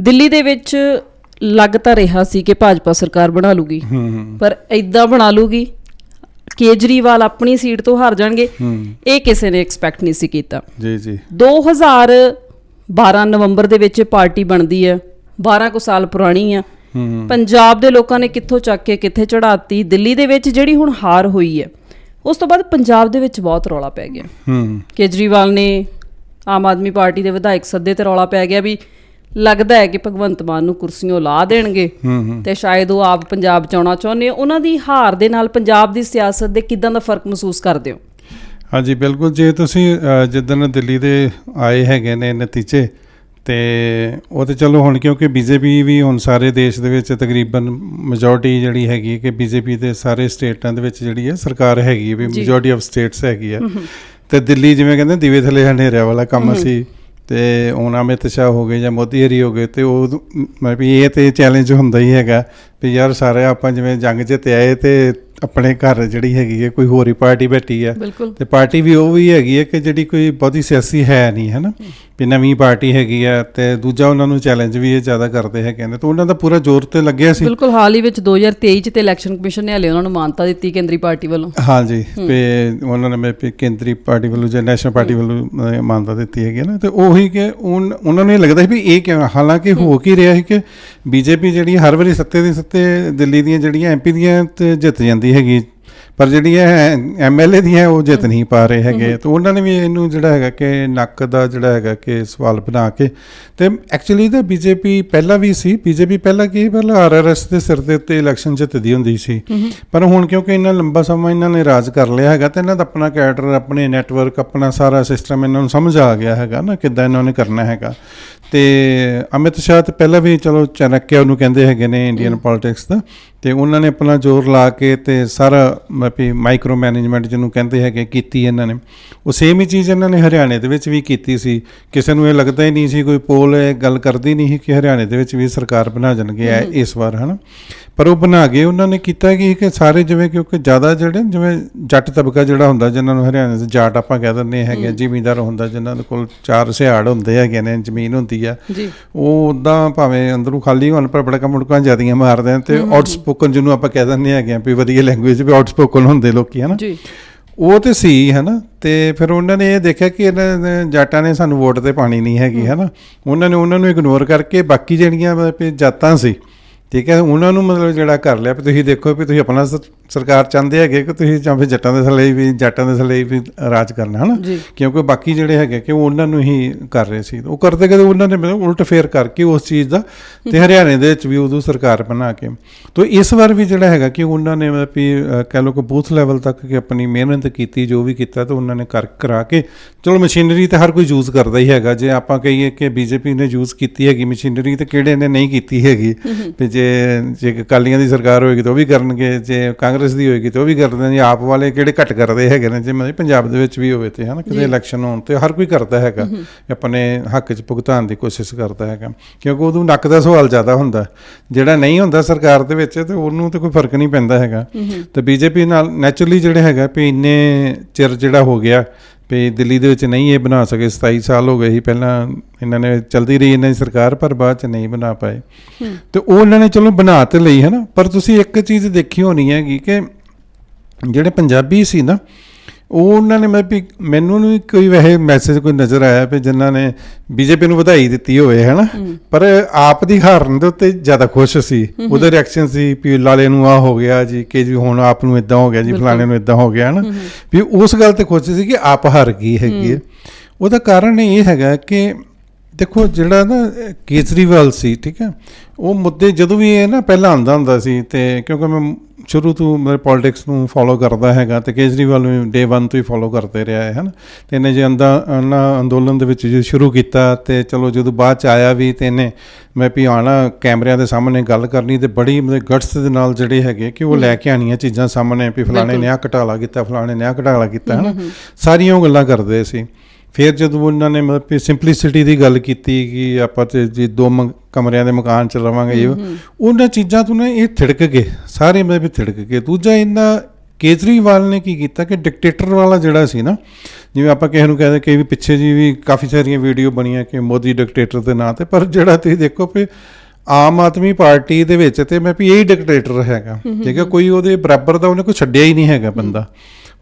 ਦਿੱਲੀ ਦੇ ਵਿੱਚ ਲੱਗ ਤਾਂ ਰਿਹਾ ਸੀ ਕਿ ਭਾਜਪਾ ਸਰਕਾਰ ਬਣਾ ਲੂਗੀ। ਪਰ ਇਦਾਂ ਬਣਾ ਲੂਗੀ ਕੇਜਰੀਵਾਲ ਆਪਣੀ ਸੀਟ ਤੋਂ ਹਾਰ ਜਾਣਗੇ। ਇਹ ਕਿਸੇ ਨੇ ਐਕਸਪੈਕਟ ਨਹੀਂ ਸੀ ਕੀਤਾ। ਜੀ ਜੀ। 2012 ਨਵੰਬਰ ਦੇ ਵਿੱਚ ਪਾਰਟੀ ਬਣਦੀ ਹੈ। 12 ਕੁ ਸਾਲ ਪੁਰਾਣੀ ਆ ਪੰਜਾਬ ਦੇ ਲੋਕਾਂ ਨੇ ਕਿੱਥੋਂ ਚੱਕ ਕੇ ਕਿੱਥੇ ਚੜਾਤੀ ਦਿੱਲੀ ਦੇ ਵਿੱਚ ਜਿਹੜੀ ਹੁਣ ਹਾਰ ਹੋਈ ਹੈ ਉਸ ਤੋਂ ਬਾਅਦ ਪੰਜਾਬ ਦੇ ਵਿੱਚ ਬਹੁਤ ਰੌਲਾ ਪੈ ਗਿਆ। ਹੂੰ। ਕੇਜਰੀਵਾਲ ਨੇ ਆਮ ਆਦਮੀ ਪਾਰਟੀ ਦੇ ਵਿਧਾਇਕ ਸੱਦੇ ਤੇ ਰੌਲਾ ਪੈ ਗਿਆ ਵੀ ਲੱਗਦਾ ਹੈ ਕਿ ਭਗਵੰਤ ਮਾਨ ਨੂੰ ਕੁਰਸੀਆਂ ਲਾ ਦੇਣਗੇ ਤੇ ਸ਼ਾਇਦ ਉਹ ਆਪ ਪੰਜਾਬ ਚ ਆਉਣਾ ਚਾਹੁੰਦੇ ਉਹਨਾਂ ਦੀ ਹਾਰ ਦੇ ਨਾਲ ਪੰਜਾਬ ਦੀ ਸਿਆਸਤ ਦੇ ਕਿਦਾਂ ਦਾ ਫ਼ਰਕ ਮਹਿਸੂਸ ਕਰਦੇ ਹੋ? ਹਾਂਜੀ ਬਿਲਕੁਲ। ਜੇ ਤੁਸੀਂ ਅ, ਜਿੱਦਣ ਦਿੱਲੀ ਦੇ ਆਏ ਹੈਗੇ ਨੇ ਨਤੀਜੇ ਤੇ ਉਹ ਤੇ ਚਲੋ ਹੁਣ ਕਿਉਂਕਿ ਬੀਜੇਪੀ ਵੀ ਹੁਣ ਸਾਰੇ ਦੇਸ਼ ਦੇ ਵਿੱਚ ਤਕਰੀਬਨ ਮੈਜੋਰਟੀ ਜਿਹੜੀ ਹੈਗੀ ਹੈ ਕਿ ਬੀਜੇਪੀ ਦੇ ਸਾਰੇ ਸਟੇਟਾਂ ਦੇ ਵਿੱਚ ਜਿਹੜੀ ਹੈ ਸਰਕਾਰ ਹੈਗੀ ਹੈ ਵੀ। ਮੈਜੋਰਟੀ ਆਫ ਸਟੇਟਸ ਹੈਗੀ ਹੈ। ਤੇ ਦਿੱਲੀ ਜਿਵੇਂ ਕਹਿੰਦੇ ਦੀਵੇ ਥੱਲੇ ਹਨੇਰਿਆਂ ਵਾਲਾ ਕੰਮ ਸੀ। ਤੇ ਹੁਣ ਅਮਿਤ ਸ਼ਾਹ ਹੋ ਗਏ ਜਾਂ ਮੋਦੀ ਹਰੀ ਹੋ ਗਏ ਤੇ ਉਹ ਮੈਂ ਵੀ ਇਹ ਤੇ ਚੈਲੰਜ ਹੁੰਦਾ ਹੀ ਹੈਗਾ। ਵੀ ਯਾਰ ਸਾਰੇ ਆਪਾਂ ਜਿਵੇਂ ਜੰਗ ਜਿੱਤ ਆਏ ਤੇ ਆਪਣੇ ਘਰ ਜਿਹੜੀ ਹੈਗੀ ਹੈ ਕੋਈ ਹੋਰ ਹੀ ਪਾਰਟੀ ਬੈਠੀ ਹੈ। ਤੇ ਪਾਰਟੀ ਵੀ ਉਹ ਵੀ ਹੈਗੀ ਹੈ ਕਿ ਜਿਹੜੀ ਕੋਈ ਬਹੁਤੀ ਸਿਆਸੀ ਹੈ ਨਹੀਂ ਹੈ ਨਾ? ਵੀ ਨਵੀਂ ਪਾਰਟੀ ਹੈਗੀ ਆ ਤੇ ਦੂਜਾ ਉਹਨਾਂ ਨੂੰ ਚੈਲੰਜ ਵੀ ਇਹ ਜ਼ਿਆਦਾ ਕਰਦੇ ਹੈਗੇ ਨੇ। ਤੇ ਉਹਨਾਂ ਦਾ ਪੂਰਾ ਜ਼ੋਰ ਤੇ ਲੱਗਿਆ ਸੀ। ਬਿਲਕੁਲ ਹਾਲ ਹੀ ਵਿੱਚ 2023 ਚ ਤੇ ਇਲੈਕਸ਼ਨ ਕਮਿਸ਼ਨ ਨੇ ਹਲੇ ਉਹਨਾਂ ਨੂੰ ਮਾਨਤਾ ਦਿੱਤੀ ਕੇਂਦਰੀ ਪਾਰਟੀ ਵੱਲੋਂ। ਹਾਂਜੀ ਤੇ ਉਹਨਾਂ ਨੇ ਮੈਂ ਵੀ ਕੇਂਦਰੀ ਪਾਰਟੀ ਵੱਲੋਂ ਜਾਂ ਨੈਸ਼ਨਲ ਪਾਰਟੀ ਵੱਲੋਂ ਮਾਨਤਾ ਦਿੱਤੀ ਹੈਗੀ ਹੈ ਨਾ। ਤੇ ਉਹੀ ਕਿ ਉਹਨਾਂ ਨੂੰ ਲੱਗਦਾ ਸੀ ਵੀ ਇਹ ਕਿਉਂ ਹਾਲਾਂਕਿ ਹੋ। ਕੀ ਰਿਹਾ ਸੀ ਕਿ ਬੀਜੇਪੀ ਜਿਹੜੀ ਹਰ ਵਾਰੀ ਸੱਤੇ ਦੀ ਸੱਤੇ ਦਿੱਲੀ ਦੀਆਂ ਜਿਹੜੀਆਂ ਐਮਪੀ ਦੀਆਂ ਤੇ ਜਿੱਤ ਜਾਂਦੀ ਹੈਗੀ ਪਰ ਜਿਹੜੀ ਇਹ ਐਮਐਲਏ ਦੀਆਂ ਉਹ ਜਿੱਤ ਨਹੀਂ ਪਾ ਰਹੇ ਹੈਗੇ। ਤੇ ਉਹਨਾਂ ਨੇ ਵੀ ਇਹਨੂੰ ਜਿਹੜਾ ਹੈਗਾ ਕਿ ਨੱਕ ਦਾ ਜਿਹੜਾ ਹੈਗਾ ਕਿ ਸਵਾਲ ਬਣਾ ਕੇ ਤੇ ਐਕਚੁਅਲੀ ਤਾਂ ਬੀਜੇਪੀ ਪਹਿਲਾਂ ਵੀ ਸੀ। ਬੀਜੇਪੀ ਪਹਿਲਾਂ ਕੀ ਪਹਿਲਾਂ ਆਰਆਰਐਸ ਦੇ ਸਿਰ ਦੇ ਉੱਤੇ ਇਲੈਕਸ਼ਨ ਜਿੱਤਦੀ ਹੁੰਦੀ ਸੀ। ਪਰ ਹੁਣ ਕਿਉਂਕਿ ਇੰਨਾ ਲੰਬਾ ਸਮਾਂ ਇਹਨਾਂ ਨੇ ਰਾਜ ਕਰ ਲਿਆ ਹੈਗਾ ਤੇ ਇਹਨਾਂ ਦਾ ਆਪਣਾ ਕੈਡਰ ਆਪਣੇ ਨੈਟਵਰਕ ਆਪਣਾ ਸਾਰਾ ਸਿਸਟਮ ਇਹਨਾਂ ਨੂੰ ਸਮਝ ਆ ਗਿਆ ਹੈਗਾ ਨਾ ਕਿੱਦਾਂ ਇਹਨਾਂ ਨੇ ਕਰਨਾ ਹੈਗਾ। ਤੇ ਅਮਿਤ ਸ਼ਾਹ ਤੇ ਪਹਿਲਾਂ ਵੀ ਚਲੋ ਚਾਣਕਿਆ ਉਹਨੂੰ ਕਹਿੰਦੇ ਹੈਗੇ ਨੇ ਇੰਡੀਅਨ ਪੋਲਿਟਿਕਸ ਦਾ। ਤੇ ਉਹਨਾਂ ਨੇ ਆਪਣਾ ਜ਼ੋਰ ਲਾ ਕੇ ਤੇ ਸਾਰਾ ਮਪੀ ਮਾਈਕਰੋ ਮੈਨੇਜਮੈਂਟ ਜਿਹਨੂੰ ਕਹਿੰਦੇ ਹੈਗੇ ਕੀਤੀ ਇਹਨਾਂ ਨੇ। ਉਹ ਸੇਮ ਹੀ ਚੀਜ਼ ਇਹਨਾਂ ਨੇ ਹਰਿਆਣੇ ਦੇ ਵਿੱਚ ਵੀ ਕੀਤੀ ਸੀ। ਕਿਸੇ ਨੂੰ ਇਹ ਲੱਗਦਾ ਹੀ ਨਹੀਂ ਸੀ ਕੋਈ ਪੋਲ ਗੱਲ ਕਰਦੀ ਨਹੀਂ ਸੀ ਕਿ ਹਰਿਆਣੇ ਦੇ ਵਿੱਚ ਵੀ ਸਰਕਾਰ ਬਣਾ ਜਾਣਗੇ ਇਸ ਵਾਰ ਹਨਾ? ਪਰ ਉਹ ਬਣਾ ਗਏ ਉਹਨਾਂ ਨੇ ਕੀਤਾ ਕੀ ਕਿ ਸਾਰੇ ਜਿਵੇਂ ਕਿਉਂਕਿ ਜ਼ਿਆਦਾ ਜਿਹੜੇ ਜਿਵੇਂ ਜੱਟ ਤਬਕਾ ਜਿਹੜਾ ਹੁੰਦਾ ਜਿਨ੍ਹਾਂ ਨੂੰ ਹਰਿਆਣੇ ਦੇ ਜਾਟ ਆਪਾਂ ਕਹਿ ਦਿੰਦੇ ਹੈਗੇ ਜ਼ਿਮੀਂਦਾਰ ਹੁੰਦਾ ਜਿਨ੍ਹਾਂ ਦੇ ਕੋਲ ਚਾਰ ਸਿਹਾੜ ਹੁੰਦੇ ਹੈਗੇ ਨੇ ਜ਼ਮੀਨ ਹੁੰਦੀ ਆ। ਉਹ ਉਦਾਂ ਭਾਵੇਂ ਅੰਦਰੋਂ ਖਾਲੀ ਹੋਣ ਪਰ ਬੜਕਾ ਮੁੜਕਾਂ ਜਿਆਦੀਆਂ ਮਾਰਦੇ ਆ ਤੇ ਆਊਟ ਸਪੋਕਨ ਜਿਹਨੂੰ ਆਪਾਂ ਕਹਿ ਦਿੰਦੇ ਹੈਗੇ ਆ ਵੀ ਵਧੀਆ ਲੈਂਗੁਏਜ ਵੀ ਆਊਟ ਸਪੋਕਨ ਹੁੰਦੇ ਲੋਕੀ ਹਨਾ? ਜੀ। ਉਹ ਤੇ ਸੀ ਹਨਾ? ਤੇ ਫਿਰ ਉਹਨਾਂ ਨੇ ਇਹ ਦੇਖਿਆ ਕਿ ਇਹਨਾਂ ਜਾਟਾਂ ਨੇ ਸਾਨੂੰ ਵੋਟ ਤੇ ਪਾਣੀ ਨਹੀਂ ਹੈਗੀ ਹਨਾ? ਉਹਨਾਂ ਨੇ ਉਹਨਾਂ ਨੂੰ ਇਗਨੋਰ ਕਰਕੇ ਬਾਕੀ ਜਿਹੜੀਆਂ ਜਾਤਾਂ ਸੀ ਠੀਕ ਹੈ, ਉਹਨਾਂ ਨੂੰ ਮਤਲਬ ਜਿਹੜਾ ਕਰ ਲਿਆ ਵੀ ਤੁਸੀਂ ਦੇਖੋ ਵੀ ਤੁਸੀਂ ਆਪਣਾ ਸ- ਸਰਕਾਰ ਚਾਹੁੰਦੇ ਹੈਗੇ ਕਿ ਤੁਸੀਂ ਜਾਂ ਫਿਰ ਜੱਟਾਂ ਦੇ ਥੱਲੇ ਵੀ ਜਾਟਾਂ ਦੇ ਥੱਲੇ ਵੀ ਰਾਜ ਕਰਨਾ ਹਨਾ? ਕਿਉਂਕਿ ਬਾਕੀ ਜਿਹੜੇ ਹੈਗੇ ਕਿ ਉਹ ਉਹਨਾਂ ਨੂੰ ਹੀ ਕਰ ਰਹੇ ਸੀ। ਉਹ ਕਰਦੇ ਕਰਦੇ ਉਹਨਾਂ ਨੇ ਮਤਲਬ ਉਲਟ ਫੇਰ ਕਰਕੇ ਉਸ ਚੀਜ਼ ਦਾ ਤੇ ਹਰਿਆਣੇ ਦੇ ਵਿੱਚ ਵੀ ਉਦੋਂ ਸਰਕਾਰ ਬਣਾ ਕੇ। ਤੋ ਇਸ ਵਾਰ ਵੀ ਜਿਹੜਾ ਹੈਗਾ ਕਿ ਉਹਨਾਂ ਨੇ ਮਤਲਬ ਵੀ ਕਹਿ ਲਓ ਕਿ ਬੂਥ ਲੈਵਲ ਤੱਕ ਕਿ ਆਪਣੀ ਮਿਹਨਤ ਕੀਤੀ ਜੋ ਵੀ ਕੀਤਾ ਤੇ ਉਹਨਾਂ ਨੇ ਕਰ ਕਰਾ ਕੇ ਚਲੋ ਮਸ਼ੀਨਰੀ ਤੇ ਹਰ ਕੋਈ ਯੂਜ਼ ਕਰਦਾ ਹੀ ਹੈਗਾ। ਜੇ ਆਪਾਂ ਕਹੀਏ ਕਿ ਬੀਜੇਪੀ ਨੇ ਯੂਜ਼ ਕੀਤੀ ਹੈਗੀ ਮਸ਼ੀਨਰੀ ਤੇ ਕਿਹੜੇ ਨੇ ਨਹੀਂ ਕੀਤੀ ਹੈਗੀ। ਵੀ ਜੇ ਜੇ ਅਕਾਲੀਆਂ ਦੀ ਸਰਕਾਰ ਹੋਏਗੀ ਤਾਂ ਉਹ ਵੀ ਕਰਨਗੇ ਜੇ ਕਾਂਗਰਸ ਦੀ ਹੋਏਗੀ ਤਾਂ ਉਹ ਵੀ ਕਰਦੇ ਨੇ ਆਪ ਵਾਲੇ ਕਿਹੜੇ ਘੱਟ ਕਰਦੇ ਹੈਗੇ ਨੇ ਜੇ ਮਤਲਬ ਪੰਜਾਬ ਦੇ ਵਿੱਚ ਵੀ ਹੋਵੇ ਤੇ ਹਨਾ ਕਿਤੇ ਇਲੈਕਸ਼ਨ ਹੋਣ ਤੇ ਹਰ ਕੋਈ ਕਰਦਾ ਹੈਗਾ ਆਪਣੇ ਹੱਕ 'ਚ ਭੁਗਤਾਨ ਦੀ ਕੋਸ਼ਿਸ਼ ਕਰਦਾ ਹੈਗਾ ਕਿਉਂਕਿ ਉਦੋਂ ਨੱਕ ਦਾ ਸਵਾਲ ਜ਼ਿਆਦਾ ਹੁੰਦਾ। ਜਿਹੜਾ ਨਹੀਂ ਹੁੰਦਾ ਸਰਕਾਰ ਦੇ ਵਿੱਚ ਤੇ ਉਹਨੂੰ ਤੇ ਕੋਈ ਫ਼ਰਕ ਨਹੀਂ ਪੈਂਦਾ ਹੈਗਾ। ਤੇ ਬੀਜੇਪੀ ਨਾਲ ਨੈਚੁਰਲੀ ਜਿਹੜੇ ਹੈਗਾ ਵੀ ਇੰਨੇ ਚਿਰ ਜਿਹੜਾ ਹੋ ਗਿਆ ਵੀ ਦਿੱਲੀ ਦੇ ਵਿੱਚ ਨਹੀਂ ਇਹ ਬਣਾ ਸਕੇ 27 ਸਾਲ ਹੋ ਗਏ ਸੀ ਪਹਿਲਾਂ ਇਹਨਾਂ ਨੇ ਚਲਦੀ ਰਹੀ ਇਹਨਾਂ ਦੀ ਸਰਕਾਰ ਪਰ ਬਾਅਦ ਚ ਨਹੀਂ ਬਣਾ ਪਾਏ। ਤੇ ਉਹ ਇਹਨਾਂ ਨੇ ਚਲੋ ਬਣਾ ਤੇ ਲਈ ਹੈ ਨਾ ਪਰ ਤੁਸੀਂ ਇੱਕ ਚੀਜ਼ ਦੇਖੀ ਹੋਣੀ ਹੈਗੀ ਕਿ ਜਿਹੜੇ ਪੰਜਾਬੀ ਸੀ ਨਾ ਉਹ ਉਹਨਾਂ ਨੇ ਮੈਂ ਵੀ ਮੈਨੂੰ ਨਹੀਂ ਕੋਈ ਵੈਸੇ ਮੈਸੇਜ ਕੋਈ ਨਜ਼ਰ ਆਇਆ ਵੀ ਜਿਨ੍ਹਾਂ ਨੇ ਬੀਜੇਪੀ ਨੂੰ ਵਧਾਈ ਦਿੱਤੀ ਹੋਵੇ ਹੈ। ਨਾ ਪਰ ਆਪ ਦੀ ਹਾਰਨ ਦੇ ਉੱਤੇ ਜ਼ਿਆਦਾ ਖੁਸ਼ ਸੀ। ਉਹਦੇ ਰਿਐਕਸ਼ਨ ਸੀ ਵੀ ਲਾਲੇ ਨੂੰ ਆ ਹੋ ਗਿਆ ਜੀ ਕਿ ਜੀ ਹੁਣ ਆਪ ਨੂੰ ਇਦਾਂ ਹੋ ਗਿਆ ਜੀ ਫਲਾਣੇ ਨੂੰ ਇਦਾਂ ਹੋ ਗਿਆ ਹੈ ਨਾ ਵੀ ਉਸ ਗੱਲ ਤੇ ਖੁਸ਼ ਸੀ ਕਿ ਆਪ ਹਾਰ ਗਈ ਹੈਗੀ ਹੈ। ਉਹਦਾ ਕਾਰਨ ਇਹ ਹੈਗਾ ਕਿ ਦੇਖੋ ਜਿਹੜਾ ਨਾ ਕੇਜਰੀਵਾਲ ਸੀ ਠੀਕ ਹੈ? ਉਹ ਮੁੱਦੇ ਜਦੋਂ ਵੀ ਇਹ ਨਾ ਪਹਿਲਾਂ ਆਂਦਾ ਹੁੰਦਾ ਸੀ ਤੇ ਕਿਉਂਕਿ ਮੈਂ ਸ਼ੁਰੂ ਤੋਂ ਮੇਰੇ ਪੋਲਿਟਿਕਸ ਨੂੰ ਫੋਲੋ ਕਰਦਾ ਹੈਗਾ ਤੇ ਕੇਜਰੀਵਾਲ ਨੂੰ ਡੇ 1 ਤੋਂ ਹੀ ਫੋਲੋ ਕਰਦੇ ਰਿਹਾ ਹੈ ਹਨ? ਤੇ ਇਹਨੇ ਜੇ ਅੰਦਾ ਅੰਦੋਲਨ ਦੇ ਵਿੱਚ ਜੇ ਸ਼ੁਰੂ ਕੀਤਾ ਤੇ ਚਲੋ ਜਦੋਂ ਬਾਅਦ ਚ ਆਇਆ ਵੀ ਤੇ ਇਹਨੇ ਮੈਂ ਵੀ ਆਣਾ ਕੈਮਰਿਆਂ ਦੇ ਸਾਹਮਣੇ ਗੱਲ ਕਰਨੀ ਤੇ ਬੜੀ ਗਟਸ ਦੇ ਨਾਲ ਜਿਹੜੇ ਹੈਗੇ ਕਿ ਉਹ ਲੈ ਕੇ ਆਣੀਆਂ ਚੀਜ਼ਾਂ ਸਾਹਮਣੇ ਵੀ ਫਲਾਣੇ ਨੇ ਆ ਘਟਾਲਾ ਕੀਤਾ ਫਲਾਣੇ ਨੇ ਆ ਘਟਾਲਾ ਕੀਤਾ ਹਨਾ? ਸਾਰੀਆਂ ਉਹ ਗੱਲਾਂ ਕਰਦੇ ਸੀ। ਫਿਰ ਜਦੋਂ ਉਹਨਾਂ ਨੇ ਮਤਲਬ ਸਿੰਪਲਿਸਿਟੀ ਦੀ ਗੱਲ ਕੀਤੀ ਕਿ ਆਪਾਂ ਤੇ ਜੀ ਦੋ ਮ- ਕਮਰਿਆਂ ਦੇ ਮਕਾਨ ਚ ਰਵਾਂਗੇ ਇਹ ਉਹਨਾਂ ਚੀਜ਼ਾਂ ਤੋਂ ਨਾ ਇਹ ਥਿੜਕ ਗਏ ਸਾਰੇ ਮਤਲਬ ਵੀ ਥਿੜਕ ਗਏ। ਦੂਜਾ ਇਹਨਾਂ ਕੇਜਰੀਵਾਲ ਨੇ ਕੀ ਕੀਤਾ ਕਿ ਡਿਕਟੇਟਰ ਵਾਲਾ ਜਿਹੜਾ ਸੀ ਨਾ ਜਿਵੇਂ ਆਪਾਂ ਕਿਸੇ ਨੂੰ ਕਹਿੰਦੇ ਕਿ ਵੀ ਪਿੱਛੇ ਜੀ ਵੀ ਕਾਫੀ ਸਾਰੀਆਂ ਵੀਡੀਓ ਬਣੀਆਂ ਕਿ ਮੋਦੀ ਡਿਕਟੇਟਰ ਦੇ ਨਾਂ ਤੇ ਪਰ ਜਿਹੜਾ ਤੁਸੀਂ ਦੇਖੋ ਵੀ ਆਮ ਆਦਮੀ ਪਾਰਟੀ ਦੇ ਵਿੱਚ ਤੇ ਮੈਂ ਵੀ ਇਹ ਡਿਕਟੇਟਰ ਹੈਗਾ। ਠੀਕ ਹੈ ਕੋਈ ਉਹਦੇ ਬਰਾਬਰ ਦਾ ਉਹਨੇ ਕੋਈ ਛੱਡਿਆ ਹੀ ਨਹੀਂ ਹੈਗਾ ਬੰਦਾ।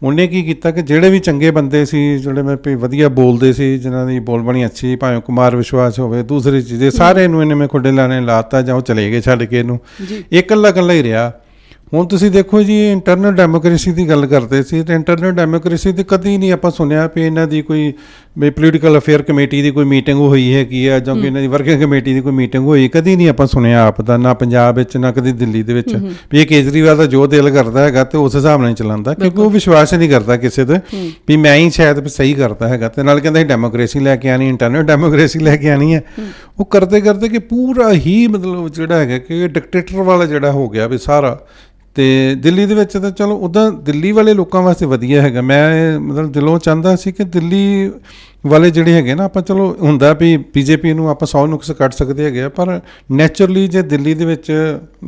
ਉਹਨੇ ਕੀ ਕੀਤਾ ਕਿ ਜਿਹੜੇ ਵੀ ਚੰਗੇ ਬੰਦੇ ਸੀ ਜਿਹੜੇ ਮੈਂ ਵੀ ਵਧੀਆ ਬੋਲਦੇ ਸੀ ਜਿਨ੍ਹਾਂ ਦੀ ਬੋਲਬਾਣੀ ਅੱਛੀ ਸੀ, ਭਾਵੇਂ ਕੁਮਾਰ ਵਿਸ਼ਵਾਸ ਹੋਵੇ ਦੂਸਰੀ ਚੀਜ਼ੇ ਸਾਰੇ ਨੂੰ ਇਹਨੇ ਮੈਂ ਖੁੱਡੇ ਲਾਣੇ ਲਾਤਾ ਜਾਂ ਉਹ ਚਲੇ ਗਏ ਛੱਡ ਕੇ ਇਹਨੂੰ। ਇਹ ਇਕੱਲਾ ਇਕੱਲਾ ਹੀ ਰਿਹਾ। ਹੁਣ ਤੁਸੀਂ ਦੇਖੋ ਜੀ ਇੰਟਰਨਲ ਡੈਮੋਕ੍ਰੇਸੀ ਦੀ ਗੱਲ ਕਰਦੇ ਸੀ ਤੇ ਇੰਟਰਨਲ ਡੈਮੋਕ੍ਰੇਸੀ ਤੇ ਕਦੀ ਨਹੀਂ ਆਪਾਂ ਸੁਣਿਆ ਵੀ ਇਹਨਾਂ ਦੀ ਕੋਈ ਵੀ ਪੋਲੀਟੀਕਲ ਅਫੇਅਰ ਕਮੇਟੀ ਦੀ ਕੋਈ ਮੀਟਿੰਗ ਹੋਈ ਹੈ ਕੀ ਹੈ। ਜਾਂ ਕਿ ਇਹਨਾਂ ਦੀ ਵਰਕਿੰਗ ਕਮੇਟੀ ਦੀ ਕੋਈ ਮੀਟਿੰਗ ਹੋਈ ਕਦੀ ਨਹੀਂ ਆਪਾਂ ਸੁਣਿਆ ਆਪ ਦਾ ਨਾ ਪੰਜਾਬ ਵਿੱਚ ਨਾ ਕਦੀ ਦਿੱਲੀ ਦੇ ਵਿੱਚ। ਵੀ ਇਹ ਕੇਜਰੀਵਾਲ ਦਾ ਜੋ ਦਿਲ ਕਰਦਾ ਹੈਗਾ ਤੇ ਉਸ ਹਿਸਾਬ ਨਾਲ ਚਲਾਉਂਦਾ ਕਿਉਂਕਿ ਉਹ ਵਿਸ਼ਵਾਸ ਨਹੀਂ ਕਰਦਾ ਕਿਸੇ ਤੇ ਵੀ ਮੈਂ ਹੀ ਸ਼ਾਇਦ ਸਹੀ ਕਰਦਾ ਹੈਗਾ ਤੇ ਨਾਲ ਕਹਿੰਦਾ ਡੈਮੋਕ੍ਰੇਸੀ ਲੈ ਕੇ ਆਣੀ ਇੰਟਰਨਲ ਡੈਮੋਕ੍ਰੇਸੀ ਲੈ ਕੇ ਆਣੀ ਹੈ। ਉਹ ਕਰਦੇ ਕਰਦੇ ਕਿ ਪੂਰਾ ਹੀ ਮਤਲਬ ਜਿਹੜਾ ਹੈਗਾ ਕਿ ਡਿਕਟੇਟਰ ਵਾਲਾ ਜਿਹੜਾ ਹੋ ਗਿਆ ਵੀ ਸਾਰਾ ਤੇ ਦਿੱਲੀ ਦੇ ਵਿੱਚ ਤਾਂ ਚਲੋ ਉਦਾਂ ਦਿੱਲੀ ਵਾਲੇ ਲੋਕਾਂ ਵਾਸਤੇ ਵਧੀਆ ਹੈਗਾ। ਮੈਂ ਮਤਲਬ ਦਿਲੋਂ ਚਾਹੁੰਦਾ ਸੀ ਕਿ ਦਿੱਲੀ ਵਾਲੇ ਜਿਹੜੇ ਹੈਗੇ ਨਾ ਆਪਾਂ ਚਲੋ ਹੁੰਦਾ ਵੀ ਬੀਜੇਪੀ ਨੂੰ ਆਪਾਂ 100 ਨੁਕਸ ਕੱਢ ਸਕਦੇ ਹੈਗੇ ਪਰ ਨੇਚਰਲੀ ਜੇ ਦਿੱਲੀ ਦੇ ਵਿੱਚ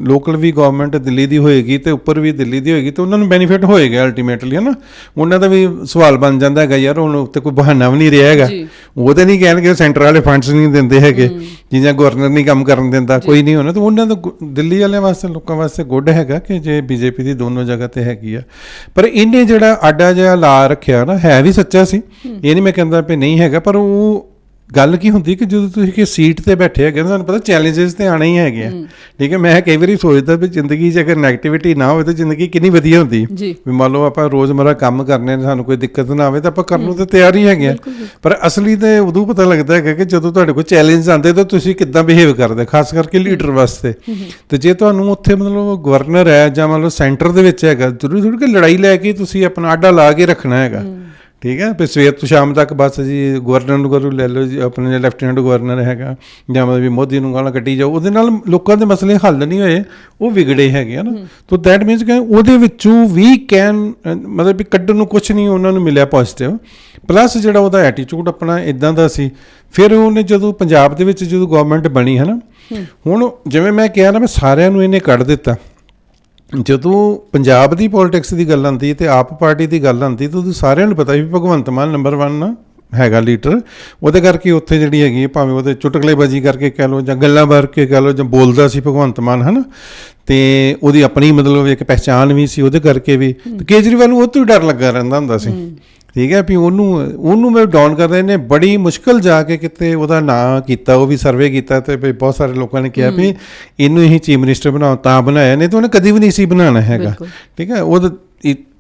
ਲੋਕਲ ਵੀ ਗਵਰਨਮੈਂਟ ਦਿੱਲੀ ਦੀ ਹੋਏਗੀ ਤੇ ਉੱਪਰ ਵੀ ਦਿੱਲੀ ਦੀ ਹੋਏਗੀ ਤੇ ਉਹਨਾਂ ਨੂੰ ਬੈਨੀਫਿਟ ਹੋਏਗਾ ਅਲਟੀਮੇਟਲੀ ਹਨਾ? ਉਹਨਾਂ ਦਾ ਵੀ ਸਵਾਲ ਬਣ ਜਾਂਦਾ ਹੈਗਾ ਯਾਰ ਹੁਣ ਉੱਤੇ ਕੋਈ ਬਹਾਨਾ ਵੀ ਨਹੀਂ ਰਿਹਾ ਹੈਗਾ। ਜੀ। ਉਹ ਤਾਂ ਨਹੀਂ ਕਹਿਣਗੇ ਸੈਂਟਰ ਵਾਲੇ ਫੰਡਸ ਨਹੀਂ ਦਿੰਦੇ ਹੈਗੇ। ਜਿਵੇਂ ਗਵਰਨਰ ਨਹੀਂ ਕੰਮ ਕਰਨ ਦਿੰਦਾ ਕੋਈ ਨਹੀਂ ਹੋਣਾ ਤਾਂ ਉਹਨਾਂ ਦਾ ਦਿੱਲੀ ਵਾਲਿਆਂ ਵਾਸਤੇ ਲੋਕਾਂ ਵਾਸਤੇ ਗੁੱਡ ਹੈਗਾ ਕਿ ਜੇ ਬੀਜੇਪੀ ਦੀ ਦੋਨੋਂ ਜਗ੍ਹਾ ਤੇ ਹੈਗੀ ਆ। ਪਰ ਇਹਨੇ ਜਿਹੜਾ ਆਡਾ ਜਿਹਾ ਲਾ ਰੱਖਿਆ ਨਾ ਹੈ ਵੀ ਸੱਚਾ ਸੀ। ਇਹ ਨਹੀਂ ਮੈਂ ਕਹਿੰਦਾ ਵੀ ਨਹੀਂ ਹੈਗਾ ਪਰ ਉਹ ਗੱਲ ਕੀ ਹੁੰਦੀ ਕਿ ਜਦੋਂ ਤੁਸੀਂ ਕਿ ਸੀਟ ਤੇ ਬੈਠੇ ਹੈਗੇ ਨਾ, ਤੁਹਾਨੂੰ ਪਤਾ ਚੈਲੰਜਸ ਤੇ ਆਣੇ ਹੀ ਹੈਗੇ ਆ। ਠੀਕ ਹੈ ਮੈਂ ਕਈ ਵਾਰੀ ਸੋਚਦਾ ਵੀ ਜ਼ਿੰਦਗੀ 'ਚ ਅਗਰ ਨੈਗੇਟਿਵਿਟੀ ਨਾ ਹੋਵੇ ਤਾਂ ਜ਼ਿੰਦਗੀ ਕਿੰਨੀ ਵਧੀਆ ਹੁੰਦੀ। ਵੀ ਮੰਨ ਲਓ ਆਪਾਂ ਰੋਜ਼ਮਰਾ ਕੰਮ ਕਰਨੇ ਨੇ ਸਾਨੂੰ ਕੋਈ ਦਿੱਕਤ ਨਾ ਆਵੇ ਤਾਂ ਆਪਾਂ ਕਰਨ ਨੂੰ ਤੇ ਤਿਆਰ ਹੀ ਹੈਗੇ ਆ। ਪਰ ਅਸਲੀ ਤੇ ਉਦੋਂ ਪਤਾ ਲੱਗਦਾ ਹੈਗਾ ਕਿ ਜਦੋਂ ਤੁਹਾਡੇ ਕੋਲ ਚੈਲੰਜ ਆਉਂਦੇ ਤਾਂ ਤੁਸੀਂ ਕਿੱਦਾਂ ਬਿਹੇਵ ਕਰਦੇ ਖਾਸ ਕਰਕੇ ਲੀਡਰ ਵਾਸਤੇ। ਤੇ ਜੇ ਤੁਹਾਨੂੰ ਉੱਥੇ ਮਤਲਬ ਗਵਰਨਰ ਹੈ ਜਾਂ ਮੰਨ ਲਓ ਸੈਂਟਰ ਦੇ ਵਿੱਚ ਹੈਗਾ ਜ਼ਰੂਰੀ ਥੋੜੀ ਕਿ ਲੜਾਈ ਲੈ ਕੇ ਤੁਸੀਂ ਆਪਣਾ ਆਡਾ ਲਾ ਕੇ ਰੱਖਣਾ ਹੈਗਾ। ਠੀਕ ਹੈ ਵੀ ਸਵੇਰ ਤੋਂ ਸ਼ਾਮ ਤੱਕ ਬਸ ਜੀ ਗਵਰਨਰ ਨੂੰ ਕਰੂ ਲੈ ਲਓ ਜੀ ਆਪਣੇ ਜਿਹੜਾ ਲੈਫਟੀਨੈਂਟ ਗਵਰਨਰ ਹੈਗਾ ਜਾਂ ਮਤਲਬ ਵੀ ਮੋਦੀ ਨੂੰ ਗਾਲਾਂ ਕੱਢੀ ਜਾਓ ਉਹਦੇ ਨਾਲ ਲੋਕਾਂ ਦੇ ਮਸਲੇ ਹੱਲ ਨਹੀਂ ਹੋਏ ਉਹ ਵਿਗੜੇ ਹੈਗੇ ਆ ਨਾ। ਤੋ ਦੈਟ ਮੀਨਸ ਕਿ ਉਹਦੇ ਵਿੱਚੋਂ ਵੀ ਕੈਨ ਮਤਲਬ ਵੀ ਕੱਢਣ ਨੂੰ ਕੁਝ ਨਹੀਂ ਉਹਨਾਂ ਨੂੰ ਮਿਲਿਆ ਪੋਜ਼ਿਟਿਵ ਪਲੱਸ ਜਿਹੜਾ ਉਹਦਾ ਐਟੀਟਿਊਡ ਆਪਣਾ ਇਦਾਂ ਦਾ ਸੀ ਫਿਰ ਉਹਨੇ ਜਦੋਂ ਪੰਜਾਬ ਦੇ ਵਿੱਚ ਜਦੋਂ ਗਵਰਨਮੈਂਟ ਬਣੀ ਹੈ। ਨਾ ਹੁਣ ਜਿਵੇਂ ਮੈਂ ਕਿਹਾ ਨਾ ਮੈਂ ਸਾਰਿਆਂ ਨੂੰ ਇਹਨੇ ਕੱਢ ਦਿੱਤਾ। ਜਦੋਂ ਪੰਜਾਬ ਦੀ ਪੋਲਿਟਿਕਸ ਦੀ ਗੱਲ ਆਉਂਦੀ ਹੈ ਤੇ ਆਪ ਪਾਰਟੀ ਦੀ ਗੱਲ ਆਉਂਦੀ ਤਾਂ ਉਦੋਂ ਸਾਰਿਆਂ ਨੂੰ ਪਤਾ ਵੀ ਭਗਵੰਤ ਮਾਨ ਨੰਬਰ 1 ਨਾ ਹੈਗਾ ਲੀਡਰ ਉਹਦੇ ਕਰਕੇ ਉੱਥੇ ਜਿਹੜੀ ਹੈਗੀ ਹੈ, ਭਾਵੇਂ ਉਹਦੇ ਚੁਟਕਲੇਬਾਜ਼ੀ ਕਰਕੇ ਕਹਿ ਲਓ ਜਾਂ ਗੱਲਾਂ ਕਰਕੇ ਕਹਿ ਲਓ ਜਾਂ ਬੋਲਦਾ ਸੀ ਭਗਵੰਤ ਮਾਨ ਹਨਾ? ਤੇ ਉਹਦੀ ਆਪਣੀ ਮਤਲਬ ਇੱਕ ਪਹਿਚਾਣ ਵੀ ਸੀ ਉਹਦੇ ਕਰਕੇ ਵੀ। ਕੇਜਰੀਵਾਲ ਨੂੰ ਉਹ ਤੋਂ ਹੀ ਡਰ ਲੱਗਾ ਰਹਿੰਦਾ ਹੁੰਦਾ ਸੀ। ਠੀਕ ਹੈ ਵੀ ਉਹਨੂੰ ਉਹਨੂੰ ਮੈਂ ਡਾਊਨ ਕਰਦਾ ਇਹਨੇ ਬੜੀ ਮੁਸ਼ਕਲ ਜਾ ਕੇ ਕਿਤੇ ਉਹਦਾ ਨਾਂ ਕੀਤਾ ਉਹ ਵੀ ਸਰਵੇ ਕੀਤਾ ਤੇ ਵੀ ਬਹੁਤ ਸਾਰੇ ਲੋਕਾਂ ਨੇ ਕਿਹਾ ਵੀ ਇਹਨੂੰ ਹੀ ਚੀਫ ਮਿਨਿਸਟਰ ਬਣਾਓ ਤਾਂ ਬਣਾਇਆ ਨਹੀਂ ਤਾਂ ਉਹਨੇ ਕਦੀ ਵੀ ਨਹੀਂ ਸੀ ਬਣਾਉਣਾ ਹੈਗਾ। ਠੀਕ ਹੈ ਉਹ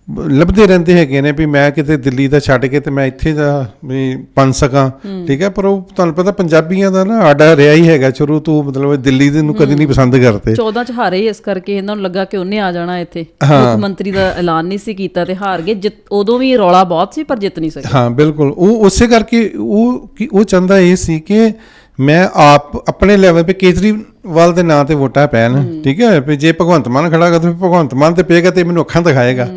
ਲੱਭਦੇ ਰਹਿੰਦੇ ਹੈਗੇ ਨੇ ਵੀ ਮੈਂ ਕਿਤੇ ਦਿੱਲੀ ਦਾ ਛੱਡ ਕੇ ਤੇ ਮੈਂ ਇੱਥੇ ਦਾ ਵੀ ਬਣ ਸਕਾਂ ਠੀਕ ਹੈ? ਪਰ ਉਹ ਤੁਹਾਨੂੰ ਪਤਾ ਪੰਜਾਬੀਆਂ ਦਾ ਨਾ ਆਡਾ ਰਿਹਾ ਹੀ ਹੈਗਾ ਸ਼ੁਰੂ ਤੋਂ ਮਤਲਬ ਦਿੱਲੀ ਦੇ ਨੂੰ ਕਦੀ ਨਹੀਂ ਪਸੰਦ ਕਰਦੇ। 14 ਚ ਹਾਰੇ ਇਸ ਕਰਕੇ ਇਹਨਾਂ ਨੂੰ ਲੱਗਾ ਕਿ ਉਹਨੇ ਆ ਜਾਣਾ ਇੱਥੇ। ਮੁੱਖ ਮੰਤਰੀ ਦਾ ਐਲਾਨ ਨਹੀਂ ਸੀ ਕੀਤਾ ਤੇ ਹਾਰ ਗਏ ਉਦੋਂ ਵੀ ਰੌਲਾ ਬਹੁਤ ਸੀ ਪਰ ਜਿੱਤ ਨਹੀਂ ਸਕੇ। ਹਾਂ ਬਿਲਕੁਲ। ਉਹ ਉਸੇ ਕਰਕੇ ਉਹ ਕੀ- ਉਹ ਚਾਹੁੰਦਾ ਇਹ ਸੀ ਕਿ ਮੈਂ ਆਪ ਆਪਣੇ ਲੈਵਲ 'ਤੇ ਕੇਜਰੀਵਾਲ ਦੇ ਨਾਂ ਤੇ ਵੋਟਾਂ ਪੈਣ ਠੀਕ ਹੈ? ਜੇ ਭਗਵੰਤ ਮਾਨ ਖੜਾ ਕਰ ਤਾਂ ਭਗਵੰਤ ਮਾਨ ਤੇ ਪਏਗਾ ਤੇ ਮੈਨੂੰ ਅੱਖਾਂ ਦਿਖਾਏਗਾ।